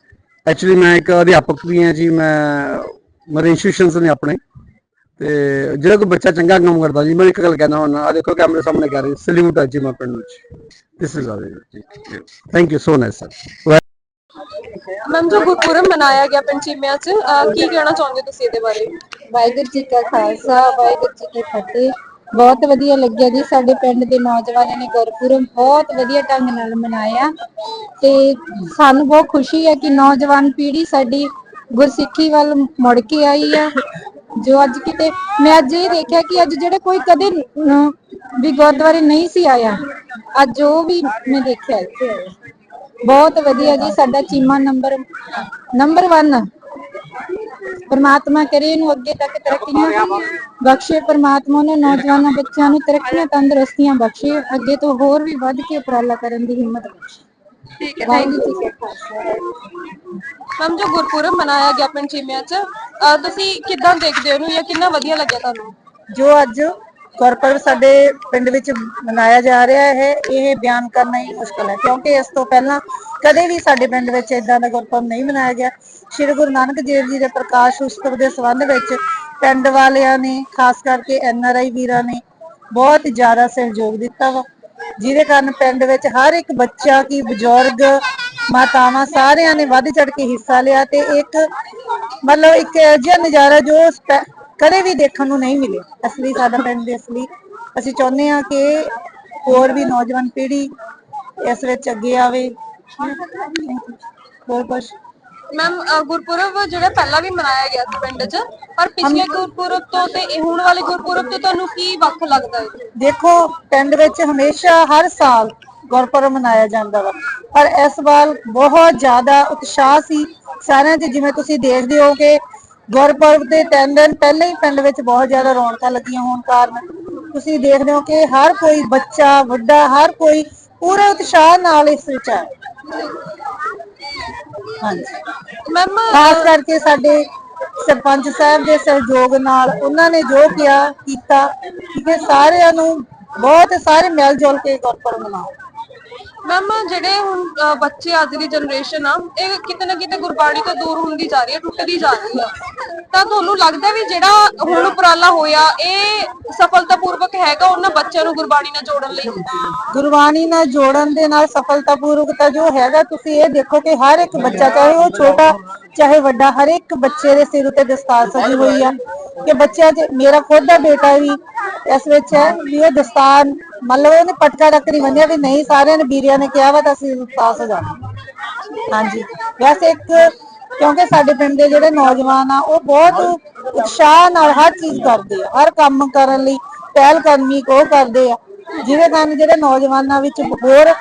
ਐਕਚੁਅਲੀ ਮੈਂ ਇੱਕ ਅਧਿਆਪਕ ਵੀ ਹਾਂ ਜੀ ਮੈਂ ਮੇਰੇ ਇੰਸਟੀਟਿਊਸ਼ਨਸ ਨੇ ਆਪਣੇ। ਤੇ ਜਿਹੜਾ ਕੋਈ ਬੱਚਾ ਚੰਗਾ ਕੰਮ ਕਰਦਾ ਜੀ ਮੈਂ ਇੱਕ ਗੱਲ ਕਹਿਣਾ ਹੁੰਨਾ ਆ ਦੇਖੋ ਕੈਮਰੇ ਸਾਹਮਣੇ ਕਰ ਰਹੀ ਸਲੂਟ ਹੈ ਚੀਮਾ ਪਿੰਡ ਵਿੱਚ। This is all thank you so nice sir ma'am ਜੋ ਗੁਰਪੁਰਬ ਮਨਾਇਆ ਗਿਆ ਪੰਚੀਮਿਆਂ 'ਚ ਕੀ ਕਹਿਣਾ ਚਾਹੁੰਦੇ ਤੁਸੀਂ ਇਹਦੇ ਬਾਰੇ? ਵਾਹਿਗੁਰੂ ਜੀ ਕਾ ਖਾਲਸਾ ਵਾਹਿਗੁਰੂ ਜੀ ਕੀ ਫਤਿਹ। ਬਹੁਤ ਵਧੀਆ ਲੱਗਿਆ ਜੀ। ਸਾਡੇ ਪਿੰਡ ਦੇ ਨੌਜਵਾਨਾਂ ਨੇ ਗੁਰਪੁਰਬ ਬਹੁਤ ਵਧੀਆ ਢੰਗ ਨਾਲ ਮਨਾਇਆ ਤੇ ਸਾਨੂੰ ਬਹੁਤ ਖੁਸ਼ੀ ਹੈ ਕਿ ਨੌਜਵਾਨ ਪੀੜ੍ਹੀ ਸਾਡੀ ਗੁਰਸਿੱਖੀ ਵੱਲ ਮੁੜ ਕੇ ਆਈ ਹੈ ਜੋ ਅੱਜ ਕਿਤੇ ਮੈਂ ਅੱਜ ਇਹ ਦੇਖਿਆ ਕਿ ਅੱਜ ਜਿਹੜੇ ਕੋਈ ਕਦੇ ਵੀ ਗੁਰਦੁਆਰੇ ਨਹੀਂ ਸੀ ਆਇਆ, ਅੱਜ ਉਹ ਵੀ ਮੈਂ ਦੇਖਿਆ ਇੱਥੇ। ਬਹੁਤ ਵਧੀਆ ਜੀ, ਸਾਡਾ ਚੀਮਾ ਨੰਬਰ ਨੰਬਰ 1 ਪਰਮਾਤਮਾ ਕਰੇ ਇਹਨੂੰ ਅੱਗੇ ਤੱਕ ਤਰੱਕੀਆਂ ਬਖਸ਼ੇ ਪਰਮਾਤਮਾ ਨੇ ਨੌਜਵਾਨਾਂ ਬੱਚਿਆਂ ਨੂੰ ਤਰੱਕੀਆਂ ਤੰਦਰੁਸਤੀਆਂ ਬਖਸ਼ੇ ਅੱਗੇ ਤੋਂ ਹੋਰ ਵੀ ਵੱਧ ਕੇ ਉਪਰਾਲਾ ਕਰਨ ਦੀ ਹਿੰਮਤ ਬਖਸ਼ੇ। ਠੀਕ ਹੈ ਵਾਹਿਗੁਰੂ ਜੀ ਕਾ ਖਾਲਸਾ। ਮੈਮ ਜੋ ਗੁਰਪੁਰਬ ਮਨਾਇਆ ਗਿਆ ਪੰਚੀਮਿਆਂ 'ਚ। ਅਹ, ਤੁਸੀਂ ਕਿੱਦਾਂ ਦੇਖਦੇ ਹੋ ਇਹਨੂੰ ਜਾਂ ਕਿੰਨਾ ਵਧੀਆ ਲੱਗਿਆ ਤੁਹਾਨੂੰ? ਜੋ ਅੱਜ ਗੁਰਪੁਰਬ ਸਾਡੇ ਪਿੰਡ ਵਿੱਚ ਮਨਾਇਆ ਜਾ ਰਿਹਾ ਹੈ ਇਹ ਬਿਆਨ ਕਰਨਾ ਹੀ ਮੁਸ਼ਕਲ ਹੈ ਕਿਉਂਕਿ ਇਸ ਤੋਂ ਪਹਿਲਾਂ ਕਦੇ ਵੀ ਸਾਡੇ ਪਿੰਡ ਵਿੱਚ ਇਦਾਂ ਦਾ ਗੁਰਪੁਰਬ ਨਹੀਂ ਮਨਾਇਆ ਗਿਆ। ਸ੍ਰੀ ਗੁਰੂ ਨਾਨਕ ਦੇਵ ਜੀ ਦੇ ਪ੍ਰਕਾਸ਼ ਉਤਸਵ ਦੇ ਸੰਬੰਧ ਵਿੱਚ ਪਿੰਡ ਵਾਲਿਆਂ ਨੇ, ਖਾਸ ਕਰਕੇ ਐਨ ਆਰ ਆਈ ਵੀਰਾਂ ਨੇ ਬਹੁਤ ਜ਼ਿਆਦਾ ਸਹਿਯੋਗ ਦਿੱਤਾ ਵਾ, ਜਿਹਦੇ ਕਾਰਨ ਪਿੰਡ ਵਿੱਚ ਹਰ ਇੱਕ ਬੱਚਾ ਕੀ ਬਜ਼ੁਰਗ, ਮਾਤਾਵਾਂ ਸਾਰਿਆਂ ਨੇ ਵੱਧ ਚੜ ਕੇ ਹਿੱਸਾ ਲਿਆ ਤੇ ਇੱਕ ਮਤਲਬ ਇੱਕ ਇਹੋ ਜਿਹਾ ਨਜ਼ਾਰਾ ਜੋ ਕਦੇ ਵੀ ਦੇਖਣ ਨੂੰ ਨਹੀਂ ਮਿਲਿਆ। ਇਸ ਲਈ ਸਾਡਾ ਪਿੰਡ ਦੇ ਇਸ ਲਈ ਅਸੀਂ ਚਾਹੁੰਦੇ ਹਾਂ ਕਿ ਹੋਰ ਵੀ ਨੌਜਵਾਨ ਪੀੜ੍ਹੀ ਇਸ ਵਿੱਚ ਅੱਗੇ ਆਵੇ। ਹੋਰ ਕੁਛ? ਮੈਮ ਗੁਰਪੁਰਬ ਜਿਹੜਾ ਪਹਿਲਾਂ ਵੀ ਮਨਾਇਆ ਗਿਆ ਸੀ ਪਿੰਡ 'ਚ ਪਰ ਪਿਛਲੇ ਗੁਰਪੁਰਬ ਤੋਂ ਤੇ ਇਹ ਹੁਣ ਵਾਲੇ ਗੁਰਪੁਰਬ ਤੋਂ ਤੁਹਾਨੂੰ ਕੀ ਵੱਖ ਲੱਗਦਾ ਹੈ? ਦੇਖੋ ਪਿੰਡ ਵਿੱਚ ਹਮੇਸ਼ਾ ਹਰ ਸਾਲ ਗੁਰਪੁਰਬ ਮਨਾਇਆ ਜਾਂਦਾ ਵਾ। ਪਰ ਇਸ ਵਾਰ ਬਹੁਤ ਜ਼ਿਆਦਾ ਉਤਸ਼ਾਹ ਸੀ। ਸਾਰਿਆਂ 'ਚ ਜਿਵੇਂ ਤੁਸੀਂ ਦੇਖਦੇ ਹੋ ਕਿ ਗੁਰਪੁਰਬ ਦੇ ਤਿੰਨ ਦਿਨ ਪਹਿਲਾਂ ਹੀ ਪਿੰਡ ਵਿੱਚ ਬਹੁਤ ਜ਼ਿਆਦਾ ਰੌਣਕਾਂ ਲੱਗੀਆਂ ਹੋਣ ਕਾਰਨ। ਤੁਸੀਂ ਦੇਖਦੇ ਹੋ ਕਿ ਹਰ ਕੋਈ ਬੱਚਾ ਵੱਡਾ ਹਰ ਕੋਈ ਪੂਰੇ ਉਤਸ਼ਾਹ ਨਾਲ ਇਸ ਵਿੱਚ ਆ ਹਾਂਜੀ। ਮੈਮ ਖਾਸ ਕਰਕੇ ਸਾਡੇ ਸਰਪੰਚ ਸਾਹਿਬ ਦੇ ਸਹਿਯੋਗ ਨਾਲ ਉਹਨਾਂ ਨੇ ਜੋ ਕਿਹਾ ਕੀਤਾ ਹੈ ਸਾਰਿਆਂ ਨੂੰ ਬਹੁਤ ਸਾਰੇ ਮਿਲ ਜੁਲ ਕੇ ਗੁਰਪੁਰਬ ਮਨਾਓ। ਮੈਮ ਜਿਹੜੇ ਹੁਣ ਅਹ, ਬੱਚੇ ਅੱਜ ਦੀ ਜਨਰੇਸ਼ਨ ਆ ਇਹ ਕਿਤੇ ਨਾ ਕਿਤੇ ਗੁਰਬਾਣੀ ਤੋਂ ਦੂਰ ਹੁੰਦੀ ਜਾ ਰਹੀ ਹੈ ਟੁੱਟਦੀ ਜਾ ਰਹੀ ਆ। ਤਾਂ ਤੁਹਾਨੂੰ ਲੱਗਦਾ ਵੀ ਜਿਹੜਾ ਹੁਣ ਉਪਰਾਲਾ ਹੋਇਆ ਇਹ ਸਫਲਤਾਪੂਰਵਕ ਹੈਗਾ ਉਹਨਾਂ ਬੱਚਿਆਂ ਨੂੰ ਗੁਰਬਾਣੀ ਨਾਲ ਜੋੜਨ ਲਈ? ਗੁਰਬਾਣੀ ਨਾਲ ਜੋੜਨ ਦੇ ਨਾਲ ਸਫਲਤਾਪੂਰਵਕ ਤਾਂ ਜੋ ਹੈਗਾ ਤੁਸੀਂ ਇਹ ਦੇਖੋ ਕਿ ਹਰ ਇੱਕ ਬੱਚਾ ਚਾਹੇ ਉਹ ਛੋਟਾ ਚਾਹੇ ਵੱਡਾ ਹਰ ਇੱਕ ਬੱਚੇ ਦੇ ਸਿਰ ਉੱਤੇ ਦਸਤਾਰ ਸਜੀ ਹੋਈ ਆ, ਕਿ ਬੱਚਾ ਜੇ ਮੇਰਾ ਖੁਦ ਦਾ ਬੇਟਾ ਵੀ ਇਸ ਵਿੱਚ ਹੈ ਵੀ ਇਹ ਦਸਤਾਰ, ਮਤਲਬ ਉਹਨੇ ਪਟਕਾ ਟੱਕਰੀ ਮੰਨਿਆ ਵੀ ਨਹੀਂ, ਸਾਰਿਆਂ ਨੇ ਵੀਰਿਆਂ ਨੇ ਕਿਹਾ ਵਾ ਤਾਂ ਅਸੀਂ ਦਸਤਾਰ ਸਜਾਉਣੀ ਹਾਂਜੀ। ਵੈਸੇ ਇੱਕ, ਕਿਉਂਕਿ ਸਾਡੇ ਪਿੰਡ ਦੇ ਜਿਹੜੇ ਨੌਜਵਾਨ ਆ, ਉਹ ਬਹੁਤ ਉਤਸ਼ਾਹ ਨਾਲ ਹਰ ਚੀਜ਼ ਕਰਦੇ ਆ, ਹਰ ਕੰਮ ਕਰਨ ਲਈ ਪਹਿਲ ਕਦਮੀ ਉਹ ਕਰਦੇ ਆ, ਜਿਹਦੇ ਕਾਰਨ ਜਿਹੜੇ ਨੌਜਵਾਨਾਂ ਵਿੱਚ ਹੋਰ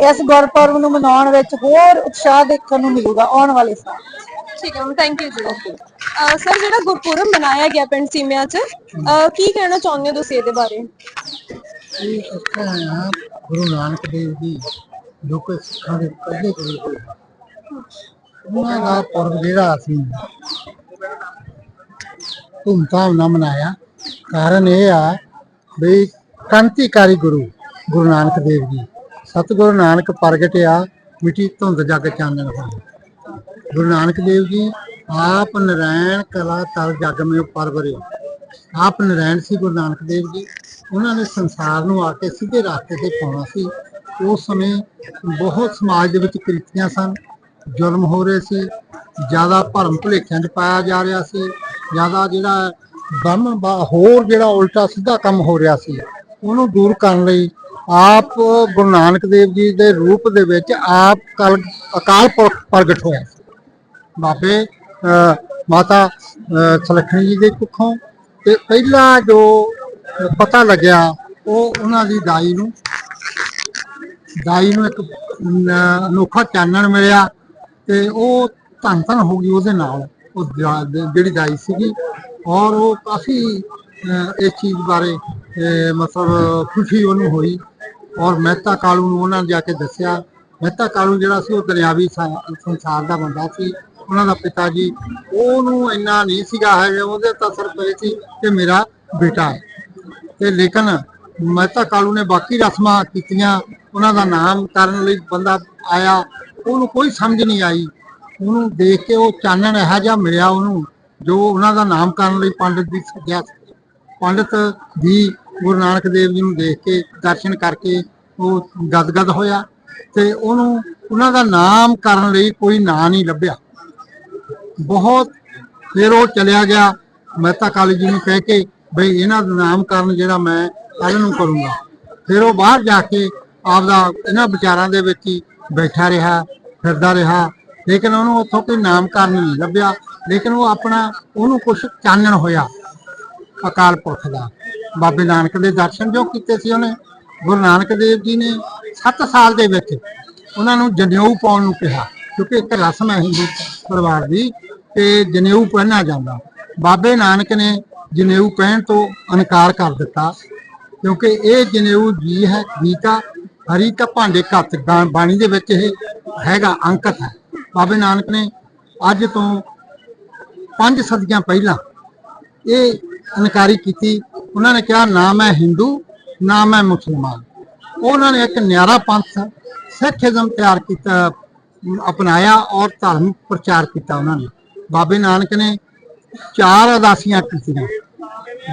ਇਸ ਗੁਰਪੁਰਬ ਨੂੰ ਮਨਾਉਣ ਵਿੱਚ ਹੋਰ ਉਤਸ਼ਾਹ ਦੇਖਣ ਨੂੰ ਮਿਲੂਗਾ ਆਉਣ ਵਾਲੇ ਸਾਲ ਠੀਕ ਹੈ ਥੈਂਕ ਯੂ ਜੀ। ਸਰ ਜਿਹੜਾ ਗੁਰਪੁਰਬ ਮਨਾਇਆ ਗਿਆ ਪਿੰਡ ਸੀਮਿਆਂ 'ਚ ਅਹ, ਕੀ ਕਹਿਣਾ ਚਾਹੁੰਦੇ ਹੋ ਤੁਸੀਂ ਇਹਦੇ ਬਾਰੇ? ਗੁਰੂ ਨਾਨਕ ਦੇਵ ਜੀ ਜੋ ਕਿ ਸਿੱਖਾਂ ਦੇ ਪਹਿਲੇ ਗੁਰੂ ਸੀ। ਉਹਨਾਂ ਦਾ ਪੁਰਬ ਜਿਹੜਾ ਅਸੀਂ ਧੂਮਧਾਮ ਨਾਲ ਮਨਾਇਆ ਕਾਰਨ ਇਹ ਆ ਵੀ ਕ੍ਰਾਂਤੀਕਾਰੀ ਗੁਰੂ ਗੁਰੂ ਨਾਨਕ ਦੇਵ ਜੀ। ਸਤਿਗੁਰੂ ਨਾਨਕ ਪ੍ਰਗਟਿਆ ਮਿੱਟੀ ਧੁੰਦ ਜਗ ਚਾਨਣ ਹੋਈ। ਗੁਰੂ ਨਾਨਕ ਦੇਵ ਜੀ, ਆਪ ਨਰਾਇਣ ਕਲਾ ਤਲ ਜਗ ਮੇ ਪਰਵਰੇ ਆਪ ਨਰਾਇਣ ਸੀ ਗੁਰੂ ਨਾਨਕ ਦੇਵ ਜੀ। ਉਹਨਾਂ ਨੇ ਸੰਸਾਰ ਨੂੰ ਆ ਕੇ ਸਿੱਧੇ ਰਸਤੇ ਤੇ ਪਾਉਣਾ ਸੀ। ਉਸ ਸਮੇਂ ਬਹੁਤ ਸਮਾਜ ਦੇ ਵਿੱਚ ਕ੍ਰਿਤੀਆਂ ਸਨ। ਜ਼ੁਲਮ ਹੋ ਰਹੇ ਸੀ। ਜ਼ਿਆਦਾ ਭਰਮ ਭੁਲੇਖਿਆਂ 'ਚ ਪਾਇਆ ਜਾ ਰਿਹਾ ਸੀ। ਜ਼ਿਆਦਾ ਜਿਹੜਾ ਬੰਮ ਬਾ- ਹੋਰ ਜਿਹੜਾ ਉਲਟਾ ਸਿੱਧਾ ਕੰਮ ਹੋ ਰਿਹਾ ਸੀ, ਉਹਨੂੰ ਦੂਰ ਕਰਨ ਲਈ ਆਪ ਗੁਰੂ ਨਾਨਕ ਦੇਵ ਜੀ ਦੇ ਰੂਪ ਦੇ ਵਿੱਚ ਆਪ ਕਲ, ਅਕਾਲ ਪੁਰਖ ਪ੍ਰਗਟ ਹੋਇਆ ਸੀ। ਬਾਬੇ ਅਹ, ਮਾਤਾ ਅਹ, ਸੁਲੱਖਣੀ ਜੀ ਦੇ ਕੁੱਖੋਂ। ਤੇ ਪਹਿਲਾ ਜੋ ਪਤਾ ਲੱਗਿਆ ਉਹ ਉਹਨਾਂ ਦੀ ਦਾਈ ਨੂੰ। ਦਾਈ ਨੂੰ ਇੱਕ ਅਨੋਖਾ ਚਾਨਣ ਮਿਲਿਆ ਤੇ ਉਹ ਧੰਨ ਧੰਨ ਹੋ ਗਈ ਉਹਦੇ ਨਾਲ ਉਹ ਜਿਹੜੀ ਦਾਈ ਸੀਗੀ। ਔਰ ਉਹ ਕਾਫੀ ਅਹ, ਇਸ ਚੀਜ਼ ਬਾਰੇ ਅਹ, ਮਤਲਬ ਖੁਸ਼ੀ ਉਹਨੂੰ ਹੋਈ। ਔਰ ਮਹਿਤਾ ਕਾਲੂ ਨੂੰ ਉਹਨਾਂ ਨੇ ਜਾ ਕੇ ਦੱਸਿਆ। ਮਹਿਤਾ ਕਾਲੂ ਜਿਹੜਾ ਸੀ ਉਹ ਦਰਿਆਵੀ ਸੰਸਾਰ ਦਾ ਬੰਦਾ ਸੀ। ਉਹਨਾਂ ਦਾ ਪਿਤਾ ਜੀ, ਉਹਨੂੰ ਇੰਨਾ ਨਹੀਂ ਸੀਗਾ ਹੈ ਉਹਦੇ ਤਾਂ ਸਿਰਫ ਇਹ ਸੀ ਕਿ ਮੇਰਾ ਬੇਟਾ। ਹੈ ਤੇ ਲੇਕਿਨ ਮਹਿਤਾ ਕਾਲੂ ਨੇ ਬਾਕੀ ਰਸਮਾਂ ਕੀਤੀਆਂ, ਉਹਨਾਂ ਦਾ ਨਾਮ ਕਰਨ ਲਈ ਬੰਦਾ ਆਇਆ, ਉਹਨੂੰ ਕੋਈ ਸਮਝ ਨਹੀਂ ਆਈ। ਉਹਨੂੰ ਦੇਖ ਕੇ ਉਹ ਚਾਨਣ ਇਹੋ ਜਿਹਾ ਮਿਲਿਆ ਉਹਨੂੰ, ਜੋ ਉਹਨਾਂ ਦਾ ਨਾਮ ਕਰਨ ਲਈ ਪੰਡਿਤ ਦੀ ਸੱਜਿਆ ਪੰਡਿਤ ਵੀ ਗੁਰੂ ਨਾਨਕ ਦੇਵ ਜੀ ਨੂੰ ਦੇਖ ਕੇ ਦਰਸ਼ਨ ਕਰਕੇ ਉਹ ਗਦਗਦ ਹੋਇਆ ਤੇ ਉਹਨੂੰ, ਉਹਨਾਂ ਦਾ ਨਾਮ ਕਰਨ ਲਈ ਕੋਈ ਨਾਂ ਨਹੀਂ ਲੱਭਿਆ। ਬਹੁਤ ਫਿਰ ਉਹ ਚਲਿਆ ਗਿਆ। ਮਹਿਤਾ ਕਾਲੀ ਜੀ ਨੂੰ ਕਹਿ ਕੇ, ਬਈ ਇਹਨਾਂ ਦਾ ਨਾਮਕਰਨ ਜਿਹੜਾ ਮੈਂ ਕੱਲ ਨੂੰ ਕਰੂੰਗਾ। ਫਿਰ ਉਹ ਬਾਹਰ ਜਾ ਕੇ ਆਪਦਾ ਇਹਨਾਂ ਵਿਚਾਰਾਂ ਦੇ ਵਿੱਚ ਹੀ ਬੈਠਾ ਰਿਹਾ, ਫਿਰਦਾ ਰਿਹਾ। ਲੇਕਿਨ ਉਹਨੂੰ ਉੱਥੋਂ ਕੋਈ ਨਾਮਕਰਨ ਨਹੀਂ ਲੱਭਿਆ। ਲੇਕਿਨ ਉਹ ਆਪਣਾ, ਉਹਨੂੰ ਕੁਝ ਚਾਨਣ ਹੋਇਆ ਅਕਾਲ ਪੁਰਖ ਦਾ। ਬਾਬੇ ਨਾਨਕ ਦੇ ਦਰਸ਼ਨ ਜੋ ਕੀਤੇ ਸੀ ਉਹਨੇ, ਗੁਰੂ ਨਾਨਕ ਦੇਵ ਜੀ ਨੇ 7 ਸਾਲ ਦੇ ਵਿੱਚ ਉਹਨਾਂ ਨੂੰ ਜਨੇਊ ਪਾਉਣ ਨੂੰ ਕਿਹਾ। ਕਿਉਂਕਿ ਇੱਕ ਰਸਮ ਹੈ ਹਿੰਦੂ ਪਰਿਵਾਰ ਦੀ ਤੇ ਜਨੇਊ ਪਹਿਨਿਆ ਜਾਂਦਾ। ਬਾਬੇ ਨਾਨਕ ਨੇ ਜਨੇਊ ਪਹਿਨ ਤੋਂ ਇਨਕਾਰ ਕਰ ਦਿੱਤਾ। ਕਿਉਂਕਿ ਇਹ ਜਨੇਊ ਜੀ ਹੈ, ਗੀਤਾ ਹਰੀ ਕਾ ਭਾਂਡੇ ਘੱਤ ਬਾਣੀ ਦੇ ਵਿੱਚ ਇਹ ਹੈਗਾ, ਅੰਕਤ ਹੈ। ਬਾਬੇ ਨਾਨਕ ਨੇ ਅੱਜ ਤੋਂ ਪੰਜ ਸਦੀਆਂ ਪਹਿਲਾਂ ਇਹ ਇਨਕਾਰੀ ਕੀਤੀ। ਉਹਨਾਂ ਨੇ ਕਿਹਾ, ਨਾ ਮੈਂ ਹਿੰਦੂ, ਨਾ ਮੈਂ ਮੁਸਲਮਾਨ। ਉਹਨਾਂ ਨੇ ਇੱਕ ਨਿਆਰਾ ਪੰਥ ਸਿੱਖੀਜ਼ਮ ਤਿਆਰ ਕੀਤਾ ਅਪਣਾਇਆ ਔਰ ਧਰਮ ਪ੍ਰਚਾਰ ਕੀਤਾ ਉਹਨਾਂ ਨੇ। ਬਾਬੇ ਨਾਨਕ ਨੇ ਚਾਰ ਅਦਾਸੀਆਂ ਕੀਤੀਆਂ।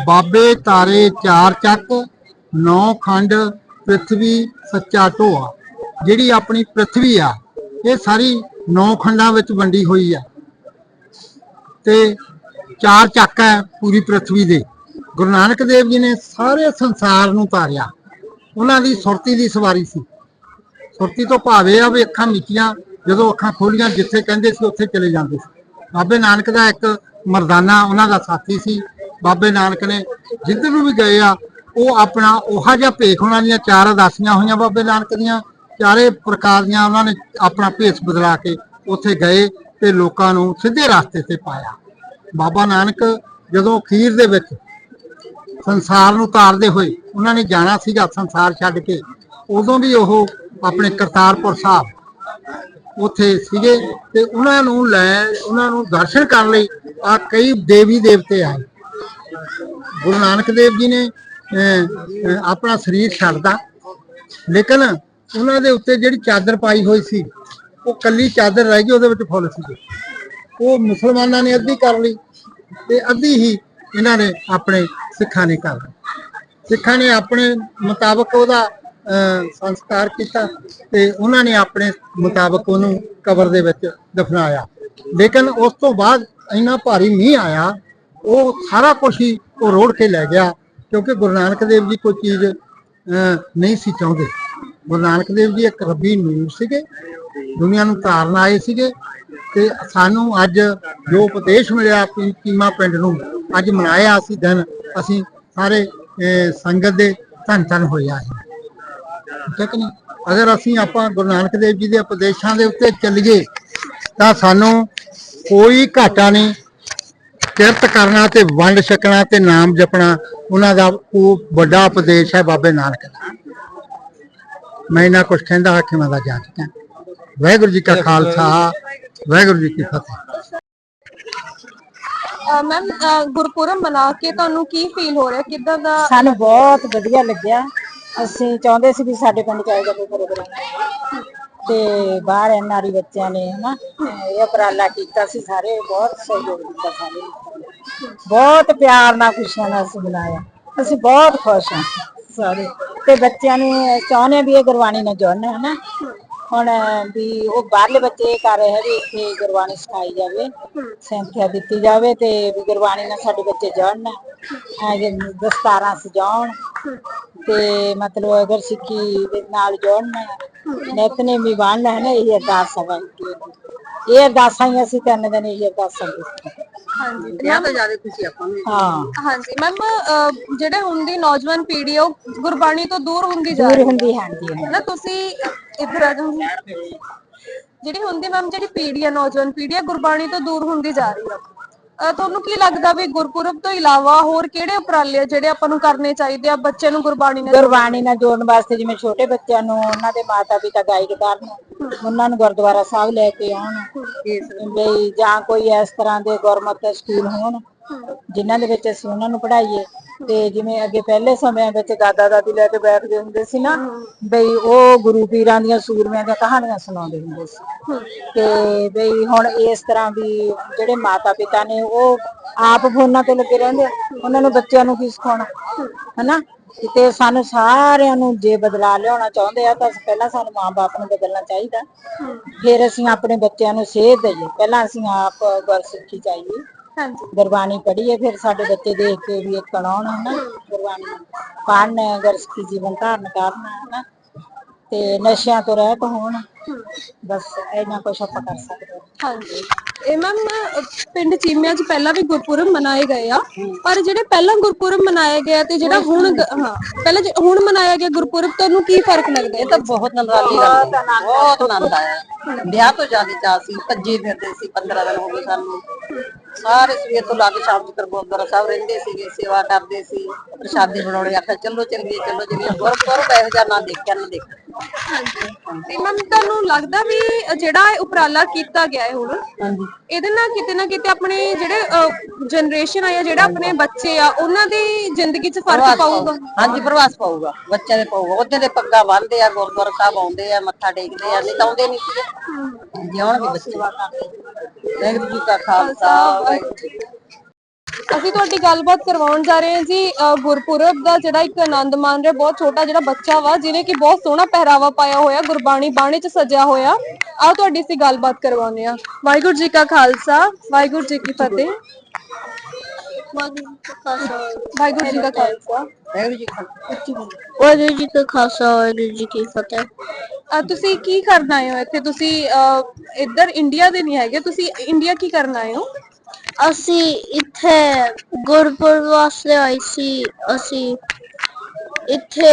ਬਾਬੇ ਤਾਰੇ ਚਾਰ ਚੱਕ, ਨੌ ਖੰਡ, ਪ੍ਰithvi ਸੱਚਾ ਢੋਆ। ਜਿਹੜੀ ਆਪਣੀ ਪ੍ਰithvi ਆ, ਇਹ ਸਾਰੀ ਨੌ ਖੰਡਾਂ ਵਿੱਚ ਵੰਡੀ ਹੋਈ ਆ। ਤੇ ਚਾਰ ਚੱਕ ਹੈ ਪੂਰੀ ਪ੍ਰithvi ਦੇ। ਗੁਰੂ ਨਾਨਕ ਦੇਵ ਜੀ ਨੇ ਸਾਰੇ ਸੰਸਾਰ ਨੂੰ ਤਾਰਿਆ। ਉਹਨਾਂ ਦੀ ਸੁਰਤੀ ਦੀ ਸਵਾਰੀ ਸੀ। ਸੁਰਤੀ ਤੋਂ ਭਾਵੇਂ ਆ ਵੀ ਅੱਖਾਂ ਮੀਚੀਆਂ ਜਦੋਂ ਅੱਖਾਂ ਖੋਲੀਆਂ, ਜਿੱਥੇ ਕਹਿੰਦੇ ਸੀ ਉੱਥੇ ਚਲੇ ਜਾਂਦੇ ਸੀ। ਬਾਬੇ ਨਾਨਕ ਦਾ ਇੱਕ ਮਰਦਾਨਾ ਉਹਨਾਂ ਦਾ ਸਾਥੀ ਸੀ। ਬਾਬੇ ਨਾਨਕ ਨੇ ਜਿੱਧਰ ਨੂੰ ਵੀ ਗਏ ਆ, ਉਹ ਆਪਣਾ ਉਹੋ ਜਿਹਾ ਭੇਖ ਉਹਨਾਂ ਦੀਆਂ, ਚਾਰ ਅਦਾਸੀਆਂ ਹੋਈਆਂ ਬਾਬੇ ਨਾਨਕ ਦੀਆਂ। ਚਾਰੇ ਪ੍ਰਕਾਰ ਦੀਆਂ ਉਹਨਾਂ ਨੇ ਆਪਣਾ ਭੇਸ ਬਦਲਾ ਕੇ ਉੱਥੇ ਗਏ ਤੇ ਲੋਕਾਂ ਨੂੰ ਸਿੱਧੇ ਰਸਤੇ ਤੇ ਪਾਇਆ। ਬਾਬਾ ਨਾਨਕ ਜਦੋਂ ਅਖੀਰ ਦੇ ਵਿੱਚ ਸੰਸਾਰ ਨੂੰ ਤਾਰਦੇ ਹੋਏ ਉਹਨਾਂ ਨੇ ਜਾਣਾ ਸੀਗਾ ਸੰਸਾਰ ਛੱਡ ਕੇ, ਉਦੋਂ ਵੀ ਉਹ ਆਪਣੇ ਕਰਤਾਰਪੁਰ ਸਾਹਿਬ ਉੱਥੇ ਸੀਗੇ ਤੇ ਉਹਨਾਂ ਨੂੰ ਲੈ, ਉਹਨਾਂ ਨੂੰ ਦਰਸ਼ਨ ਕਰਨ ਲਈ ਆ ਕਈ ਦੇਵੀ ਦੇਵਤੇ ਆਏ। ਗੁਰੂ ਨਾਨਕ ਦੇਵ ਜੀ ਨੇ ਆਪਣਾ ਸਰੀਰ ਛੱਡਦਾ ਲੇਕਿਨ ਉਹਨਾਂ ਦੇ ਉੱਤੇ ਜਿਹੜੀ ਚਾਦਰ ਪਾਈ ਹੋਈ ਸੀ, ਉਹ ਕੱਲੀ ਚਾਦਰ ਰਹਿ ਗਈ, ਉਹਦੇ ਵਿੱਚ ਫੁੱਲ ਸੀਗੇ। ਉਹ ਮੁਸਲਮਾਨਾਂ ਨੇ ਅੱਧੀ ਕਰ ਲਈ ਤੇ ਅੱਧੀ ਹੀ ਇਹਨਾਂ ਨੇ ਆਪਣੇ ਸਿੱਖਾਂ ਨੇ ਕਰ ਲਈ। ਸਿੱਖਾਂ ਨੇ ਆਪਣੇ ਮੁਤਾਬਕ ਉਹਦਾ ਸੰਸਕਾਰ ਕੀਤਾ ਤੇ ਉਹਨਾਂ ਨੇ ਆਪਣੇ ਮੁਤਾਬਕ ਉਹਨੂੰ ਕਬਰ ਦੇ ਵਿੱਚ ਦਫਨਾਇਆ। ਲੇਕਿਨ ਉਸ ਤੋਂ ਬਾਅਦ ਇੰਨਾ ਭਾਰੀ ਮੀਂਹ ਆਇਆ ਉਹ ਸਾਰਾ ਕੁਝ ਹੀ ਉਹ ਰੋੜ ਕੇ ਲੈ ਗਿਆ ਕਿਉਂਕਿ ਗੁਰੂ ਨਾਨਕ ਦੇਵ ਜੀ ਕੋਈ ਚੀਜ਼ ਅਹ, ਨਹੀਂ ਸੀ ਚਾਹੁੰਦੇ। ਗੁਰੂ ਨਾਨਕ ਦੇਵ ਜੀ ਇੱਕ ਰੱਬੀ ਨੂਰ ਸੀਗੇ ਦੁਨੀਆ ਨੂੰ ਤਾਰਨ ਆਏ ਸੀਗੇ ਤੇ ਸਾਨੂੰ ਅੱਜ ਜੋ ਉਪਦੇਸ਼ ਮਿਲਿਆ ਪੀ- ਕੀਮਾ ਪਿੰਡ ਨੂੰ ਅੱਜ ਮਨਾਇਆ ਅਸੀਂ ਦਿਨ ਅਸੀਂ ਸਾਰੇ ਸੰਗਤ ਦੇ ਧੰਨ ਧੰਨ ਹੋਇਆ ਹੈ ਠੀਕ ਨਹੀਂ ਅਗਰ ਅਸੀਂ ਆਪਾਂ ਗੁਰੂ ਨਾਨਕ ਦੇਵ ਜੀ ਦੇ ਉਪਦੇਸ਼ਾਂ ਦੇ ਉੱਤੇ ਚੱਲੀਏ ਤਾਂ ਸਾਨੂੰ ਕੋਈ ਘਾਟਾ ਨਹੀਂ। ਕਿਰਤ ਕਰਨਾ ਤੇ ਵੰਡ ਛਕਣਾ ਤੇ ਨਾਮ ਜਪਣਾ ਉਹਨਾਂ ਦਾ ਉਹ ਵੱਡਾ ਉਪਦੇਸ਼ ਹੈ ਬਾਬੇ ਨਾਨਕ ਦਾ। ਮੈਂ ਇਹਨਾਂ ਕੁਝ ਕਹਿੰਦਾ ਹਾਕਿਮਾਂ ਦਾ ਜਾ ਚੁੱਕਾ ਵਾਹਿਗੁਰੂ ਜੀ ਕਾ ਖਾਲਸਾ ਵਾਹਿਗੁਰੂ ਜੀ ਕੀ ਫਤਿਹ। ਮੈਮ ਗੁਰਪੁਰਬ ਮਨਾ ਕੇ ਤੁਹਾਨੂੰ ਕੀ ਫੀਲ ਹੋ ਰਿਹਾ? ਕਿੱਦਾਂ ਦਾ ਸਾਨੂੰ ਬਹੁਤ ਵਧੀਆ ਲੱਗਿਆ। ਅਸੀਂ ਚਾਹੁੰਦੇ ਸੀ ਵੀ ਸਾਡੇ ਪਿੰਡ ਚ ਆਏਗਾ ਕੋਈ ਪ੍ਰੋਗਰਾਮ ਤੇ ਬਾਹਰ ਐਨਆਰਈ ਬੱਚਿਆਂ ਨੇ ਹਨਾ, ਇਹ ਉਪਰਾਲਾ ਕੀਤਾ ਸੀ ਸਾਰੇ, ਬਹੁਤ ਸਹਿਯੋਗ ਦਿੱਤਾ ਸਾਰੇ ਲੋਕਾਂ ਨੇ। ਬਹੁਤ ਪਿਆਰ ਨਾਲ ਖੁਸ਼ੀਆਂ ਨਾਲ ਅਸੀਂ ਮਨਾਇਆ। ਅਸੀਂ ਬਹੁਤ ਖੁਸ਼ ਹਾਂ ਸਾਰੇ। ਤੇ ਬੱਚਿਆਂ ਨੂੰ ਚਾਹੁੰਦੇ ਹਾਂ ਵੀ ਇਹ ਗੁਰਬਾਣੀ ਨਾਲ ਜੁੜਨ, ਹਨਾ। ਹੁਣ ਵੀ ਉਹ ਬਾਹਰਲੇ ਬੱਚੇ ਕਰ ਰਹੇ ਹੈ ਵੀ ਇੱਥੇ ਗੁਰਬਾਣੀ ਸਿਖਾਈ ਜਾਵੇ ਸੰਖਿਆ ਦਿੱਤੀ ਜਾਵੇ ਤੇ ਵੀ ਗੁਰਬਾਣੀ ਨਾਲ ਸਾਡੇ ਬੱਚੇ ਜੁੜਨ ਹੈਗੇ ਦਸਤਾਰਾਂ ਸਜਾਉਣ ਤੇ ਮਤਲਬ ਅਗਰ ਸਿੱਖੀ ਦੇ ਨਾਲ ਜੁੜਨ ਨਿਤਨੇ ਵੀ ਬਣਨ ਹੈ ਨਾ ਇਹ ਅਰਦਾਸ ਹੈ ਇਹ ਅਰਦਾਸਾਂ ਹੀ ਅਸੀਂ ਤਿੰਨ ਦਿਨ ਇਹ ਅਰਦਾਸਾਂ ਕੀਤੀਆਂ। ਹਾਂਜੀ ਇਹ ਤਾਂ ਜ਼ਿਆਦਾ ਖੁਸ਼ੀ ਆਪਾਂ ਨੂੰ। ਹਾਂ। ਹਾਂਜੀ ਮੈਮ ਜਿਹੜੇ ਹੁਣ ਦੀ ਨੌਜਵਾਨ ਪੀੜ੍ਹੀ ਉਹ ਗੁਰਬਾਣੀ ਤੋਂ ਦੂਰ ਹੁੰਦੀ ਜਾ ਦੂਰ ਰਹੀ ਹੁੰਦੀ ਹਾਂਜੀ ਹੈ ਨਾ ਤੁਸੀਂ ਇੱਧਰ ਆ ਜਾਓ। ਜਿਹੜੀ ਹੁਣ ਮੈਮ ਜਿਹੜੀ ਪੀੜ੍ਹੀ ਆ, ਨੌਜਵਾਨ ਪੀੜ੍ਹੀ ਆ, ਗੁਰਬਾਣੀ ਤੋਂ ਦੂਰ ਹੁੰਦੀ ਜਾ ਰਹੀ ਆ। ਅਹ ਤੁਹਾਨੂੰ ਕੀ ਲੱਗਦਾ ਵੀ ਗੁਰਪੁਰਬ ਤੋਂ ਇਲਾਵਾ ਹੋਰ ਕਿਹੜੇ ਉਪਰਾਲੇ ਆ ਜਿਹੜੇ ਆਪਾਂ ਨੂੰ ਕਰਨੇ ਚਾਹੀਦੇ ਆ ਬੱਚੇ ਨੂੰ ਗੁਰਬਾਣੀ ਨਾਲ ਗੁਰਬਾਣੀ ਨਾਲ ਜੋੜਨ ਵਾਸਤੇ ਜਿਵੇਂ ਛੋਟੇ ਬੱਚਿਆਂ ਨੂੰ ਉਹਨਾਂ ਦੇ ਮਾਤਾ ਪਿਤਾ ਗਾਈਡ ਕਰਨ, ਉਹਨਾਂ ਨੂੰ ਗੁਰਦੁਆਰਾ ਸਾਹਿਬ ਲੈ ਕੇ ਆਉਣ ਬਈ ਜਾਂ ਕੋਈ ਇਸ ਤਰ੍ਹਾਂ ਦੇ ਗੁਰਮਤਿ ਸਕੂਲ ਹੋਣ, ਜਿਨ੍ਹਾਂ ਦੇ ਵਿੱਚ ਅਸੀਂ ਉਹਨਾਂ ਨੂੰ ਪੜ੍ਹਾਈਏ। ਤੇ ਜਿਵੇਂ ਅੱਗੇ ਪਹਿਲੇ ਸਮਿਆਂ ਵਿੱਚ ਦਾਦਾ ਦਾਦੀ ਲੈ ਕੇ ਬੈਠਦੇ ਹੁੰਦੇ ਸੀ ਨਾ, ਬਈ ਉਹ ਗੁਰੂ ਪੀਰਾਂ ਦੀਆਂ ਸੂਰਮਿਆਂ ਦੀਆਂ ਕਹਾਣੀਆਂ ਸੁਣਾਉਂਦੇ ਹੁੰਦੇ ਸੀ। ਤੇ ਬਈ ਹੁਣ ਇਸ ਤਰ੍ਹਾਂ ਵੀ ਜਿਹੜੇ ਮਾਤਾ ਪਿਤਾ ਨੇ ਉਹ ਆਪ ਫੋਨਾਂ ਤੇ ਲੱਗੇ ਰਹਿੰਦੇ ਆ, ਉਹਨਾਂ ਨੂੰ ਬੱਚਿਆਂ ਨੂੰ ਕੀ ਸਿਖਾਉਣਾ? ਹਨਾ? ਤੇ ਸਾਨੂੰ ਸਾਰਿਆਂ ਨੂੰ ਜੇ ਬਦਲਾ ਲਿਆਉਣਾ ਚਾਹੁੰਦੇ ਆ ਤਾਂ ਪਹਿਲਾਂ ਸਾਨੂੰ ਮਾਂ-ਬਾਪ ਨੂੰ ਬਦਲਣਾ ਚਾਹੀਦਾ। ਫਿਰ ਅਸੀਂ ਆਪਣੇ ਬੱਚਿਆਂ ਨੂੰ ਸੇਧ ਦਈਏ। ਪਹਿਲਾਂ ਅਸੀਂ ਆਪ ਗੁਰਸਿੱਖੀ ਚਾਹੀਏ ਗੁਰਬਾਣੀ ਪੜ੍ਹੀਏ ਫਿਰ ਸਾਡੇ ਬੱਚੇ ਦੇਖ ਕੇ ਵੀ ਇੱਕ ਆਉਣ ਹਨਾ ਗੁਰਬਾਣੀ ਪੜ੍ਹਨ ਗੁਰਸਿੱਖੀ ਜੀਵਨ ਧਾਰਨ ਕਰਨ ਹਨਾ ਤੇ ਨਸ਼ਿਆਂ ਤੋਂ ਰਹਿਤ ਹੋਣ ਬਸ ਇੰਨਾ ਕੁਛ ਆਪਾਂ ਕਰ ਸਕਦੇ ਹਾਂ। ਹਾਂਜੀ। ਇਹ ਮੈਮ ਪਿੰਡ ਚੀਮਿਆਂ 'ਚ ਪਹਿਲਾਂ ਵੀ ਗੁਰਪੁਰਬ ਮਨਾਏ ਗਏ ਆ ਪਰ ਜਿਹੜੇ ਪਹਿਲਾਂ ਗੁਰਪੁਰਬ ਮਨਾਏ ਗਏ ਆ ਤੇ ਜਿਹੜਾ ਹੁਣ ਗ- ਹਾਂ ਪਹਿਲਾਂ ਜੇ- ਹੁਣ ਮਨਾਇਆ ਗਿਆ ਗੁਰਪੁਰਬ ਤੁਹਾਨੂੰ ਕੀ ਫ਼ਰਕ ਲੱਗਦਾ ਹੈ? ਤਾਂ ਬਹੁਤ ਗੱਲ ਹੈ। ਬਹੁਤ ਆਨੰਦ ਆਇਆ। ਵਿਆਹ ਤੋਂ ਜ਼ਿਆਦਾ ਚਾਹ ਸੀ ਭੱਜੇ ਫਿਰਦੇ ਸੀ 15 ਦਿਨ ਹੋ ਗਏ ਸਾਨੂੰ। ਸਾਰੇ ਸਵੇਰ ਤੋਂ ਲਾ ਕੇ ਸ਼ਾਮ ਤੱਕ ਗੁਰਦੁਆਰਾ ਸਾਹਿਬ ਰਹਿੰਦੇ ਸੀਗੇ ਸੇਵਾ ਕਰਦੇ ਸੀ ਪ੍ਰਸ਼ਾਦੇ ਬਣਾਉਣੇ ਆਖਿਆ ਚਲੋ ਚੱਲੀਏ ਚਲੋ ਚੱਲੀਏ ਗੁਰਪੁਰਬ ਇਹੋ ਜਿਹਾ ਨਾ ਦੇਖਿਆ ਨਾ ਦੇਖਿਆ। ਤੇ ਮੈਮ ਤੁਹਾਨੂੰ ਲੱਗਦਾ ਵੀ ਜਿਹੜਾ ਇਹ ਉਪਰਾਲਾ ਕੀਤਾ ਗਿਆ ਹੈ ਹੁਣ ਇਹਦੇ ਨਾਲ ਕਿਤੇ ਨਾ ਕਿਤੇ ਆਪਣੇ ਜਿਹੜੇ ਜਨਰੇਸ਼ਨ ਆ ਜਾਂ ਜਿਹੜਾ ਆਪਣੇ ਬੱਚੇ ਆ ਉਹਨਾਂ ਦੀ ਜ਼ਿੰਦਗੀ 'ਚ ਫ਼ਰਕ ਪਾਊਗਾ? ਹਾਂਜੀ ਪ੍ਰਵਾਸ ਪਾਊਗਾ। ਬੱਚਿਆਂ ਦੇ ਪਾਊਗਾ। ਉਹਦੇ ਦੇ ਪੱਗਾ ਬੰਨਦੇ ਆ ਗੁਰਦੁਆਰਾ ਸਾਹਿਬ ਆਉਂਦੇ ਆ ਮੱਥਾ ਟੇਕਦੇ ਆ ਨਹੀਂ ਤਾਂ ਆਉਂਦੇ ਨਹੀਂ ਸੀ ਜਿਉਣਗੇ ਬੱਚੇ ਵਾਹਿਗੁਰੂ ਜੀ ਕਾ ਖਾਲਸਾ ਵਾਹਿਗੁਰੂ ਜੀ ਕੀ ਫਤਿਹ। ਅਸੀਂ ਤੁਹਾਡੀ ਗੱਲਬਾਤ ਕਰਵਾਉਣ ਜਾ ਰਹੇ ਹਾਂ ਜੀ ਗੁਰਪੁਰਬ ਦਾ ਜਿਹੜਾ ਇੱਕ ਆਨੰਦ ਮਾਣ ਰਿਹਾ ਬਹੁਤ ਛੋਟਾ ਜਿਹੜਾ ਬੱਚਾ ਵਾ ਜਿਹਨੇ ਕਿ ਬਹੁਤ ਸੋਹਣਾ ਪਹਿਰਾਵਾ ਪਾਇਆ ਹੋਇਆ ਗੁਰਬਾਣੀ ਬਾਣੇ 'ਚ ਸਜਿਆ ਹੋਇਆ। ਆ ਤੁਹਾਡੀ ਅਸੀਂ ਗੱਲਬਾਤ ਕਰਵਾਉਂਦੇ ਆ ਵਾਹਿਗੁਰੂ ਜੀ ਕਾ ਖਾਲਸਾ ਵਾਹਿਗੁਰੂ ਜੀ ਕੀ ਫਤਿਹ। ਵਾਹਿਗੁਰੂ ਜੀ ਕਾ ਖਾਲਸਾ। ਵਾਹਿਗੁਰੂ ਜੀ ਕਾ ਖਾਲਸਾ ਵਾਹਿਗੁਰੂ ਜੀ ਫਤਿਹ। ਤੁਸੀਂ ਕੀ ਕਰਨ ਆਏ ਹੋ ਇੱਥੇ? ਤੁਸੀਂ ਇੱਧਰ ਇੰਡੀਆ ਦੇ ਨਹੀਂ ਹੈਗੇ ਤੁਸੀਂ ਇੰਡੀਆ ਕੀ ਕਰਨ ਆਏ ਹੋ? ਅਸੀਂ ਇੱਥੇ ਗੁਰਪੁਰਬ ਵਾਸਤੇ ਆਏ ਸੀ ਅਸੀਂ ਇੱਥੇ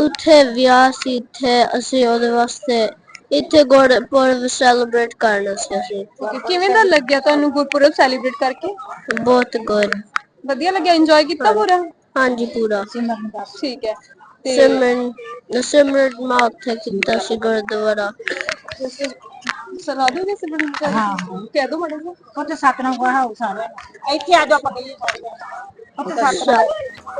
ਉੱਥੇ ਵਿਆਹ ਸੀ ਇੱਥੇ ਅਸੀਂ ਉਹਦੇ ਵਾਸਤੇ ਇੱਥੇ ਗੁਰਪੁਰਬ ਸੈਲੀਬ੍ਰੇਟ ਕਰਨਾ ਸੀ ਅਸੀਂ। ਕਿਵੇਂ ਦਾ ਲੱਗਿਆ ਤੁਹਾਨੂੰ ਗੁਰਪੁਰਬ ਸੈਲੀਬ੍ਰੇਟ ਕਰਕੇ? ਬਹੁਤ ਗੁੱਡ ਵਧੀਆ ਲੱਗਿਆ ਇੰਜੋਏ ਕੀਤਾ ਪੂਰਾ? ਹਾਂਜੀ ਪੂਰਾ। ਠੀਕ ਹੈ। ਤੇ ਸਿਮਰਨ ਸਿਮਰਨ ਮਾ ਉੱਥੇ ਕੀਤਾ ਸੀ ਗੁਰਦੁਆਰਾ। सरा दो जैसे बड़ी मुझे हाँ। कह दो मैडम को ਉੱਥੇ ਸਤਨਾਮ ਕੋ ਹਾਉ ਸਾਰੇ ਇੱਥੇ ਆ ਜਾਓ ਪਕੜੀ ਉੱਥੇ ਸਤਨਾਮ।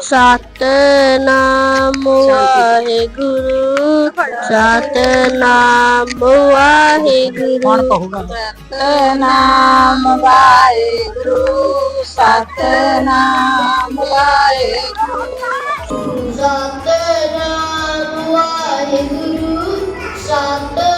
ਸਤਨਾਮ ਵਾਹਿਗੁਰੂ ਸਤਨਾਮ ਵਾਹਿਗੁਰੂ ਕੌਣ ਕਹੂਗਾ। ਸਤਨਾਮ ਵਾਹਿਗੁਰੂ ਸਤਨਾਮ ਵਾਹਿਗੁਰੂ ਸਤਨਾਮ ਵਾਹਿਗੁਰੂ ਸਤਿ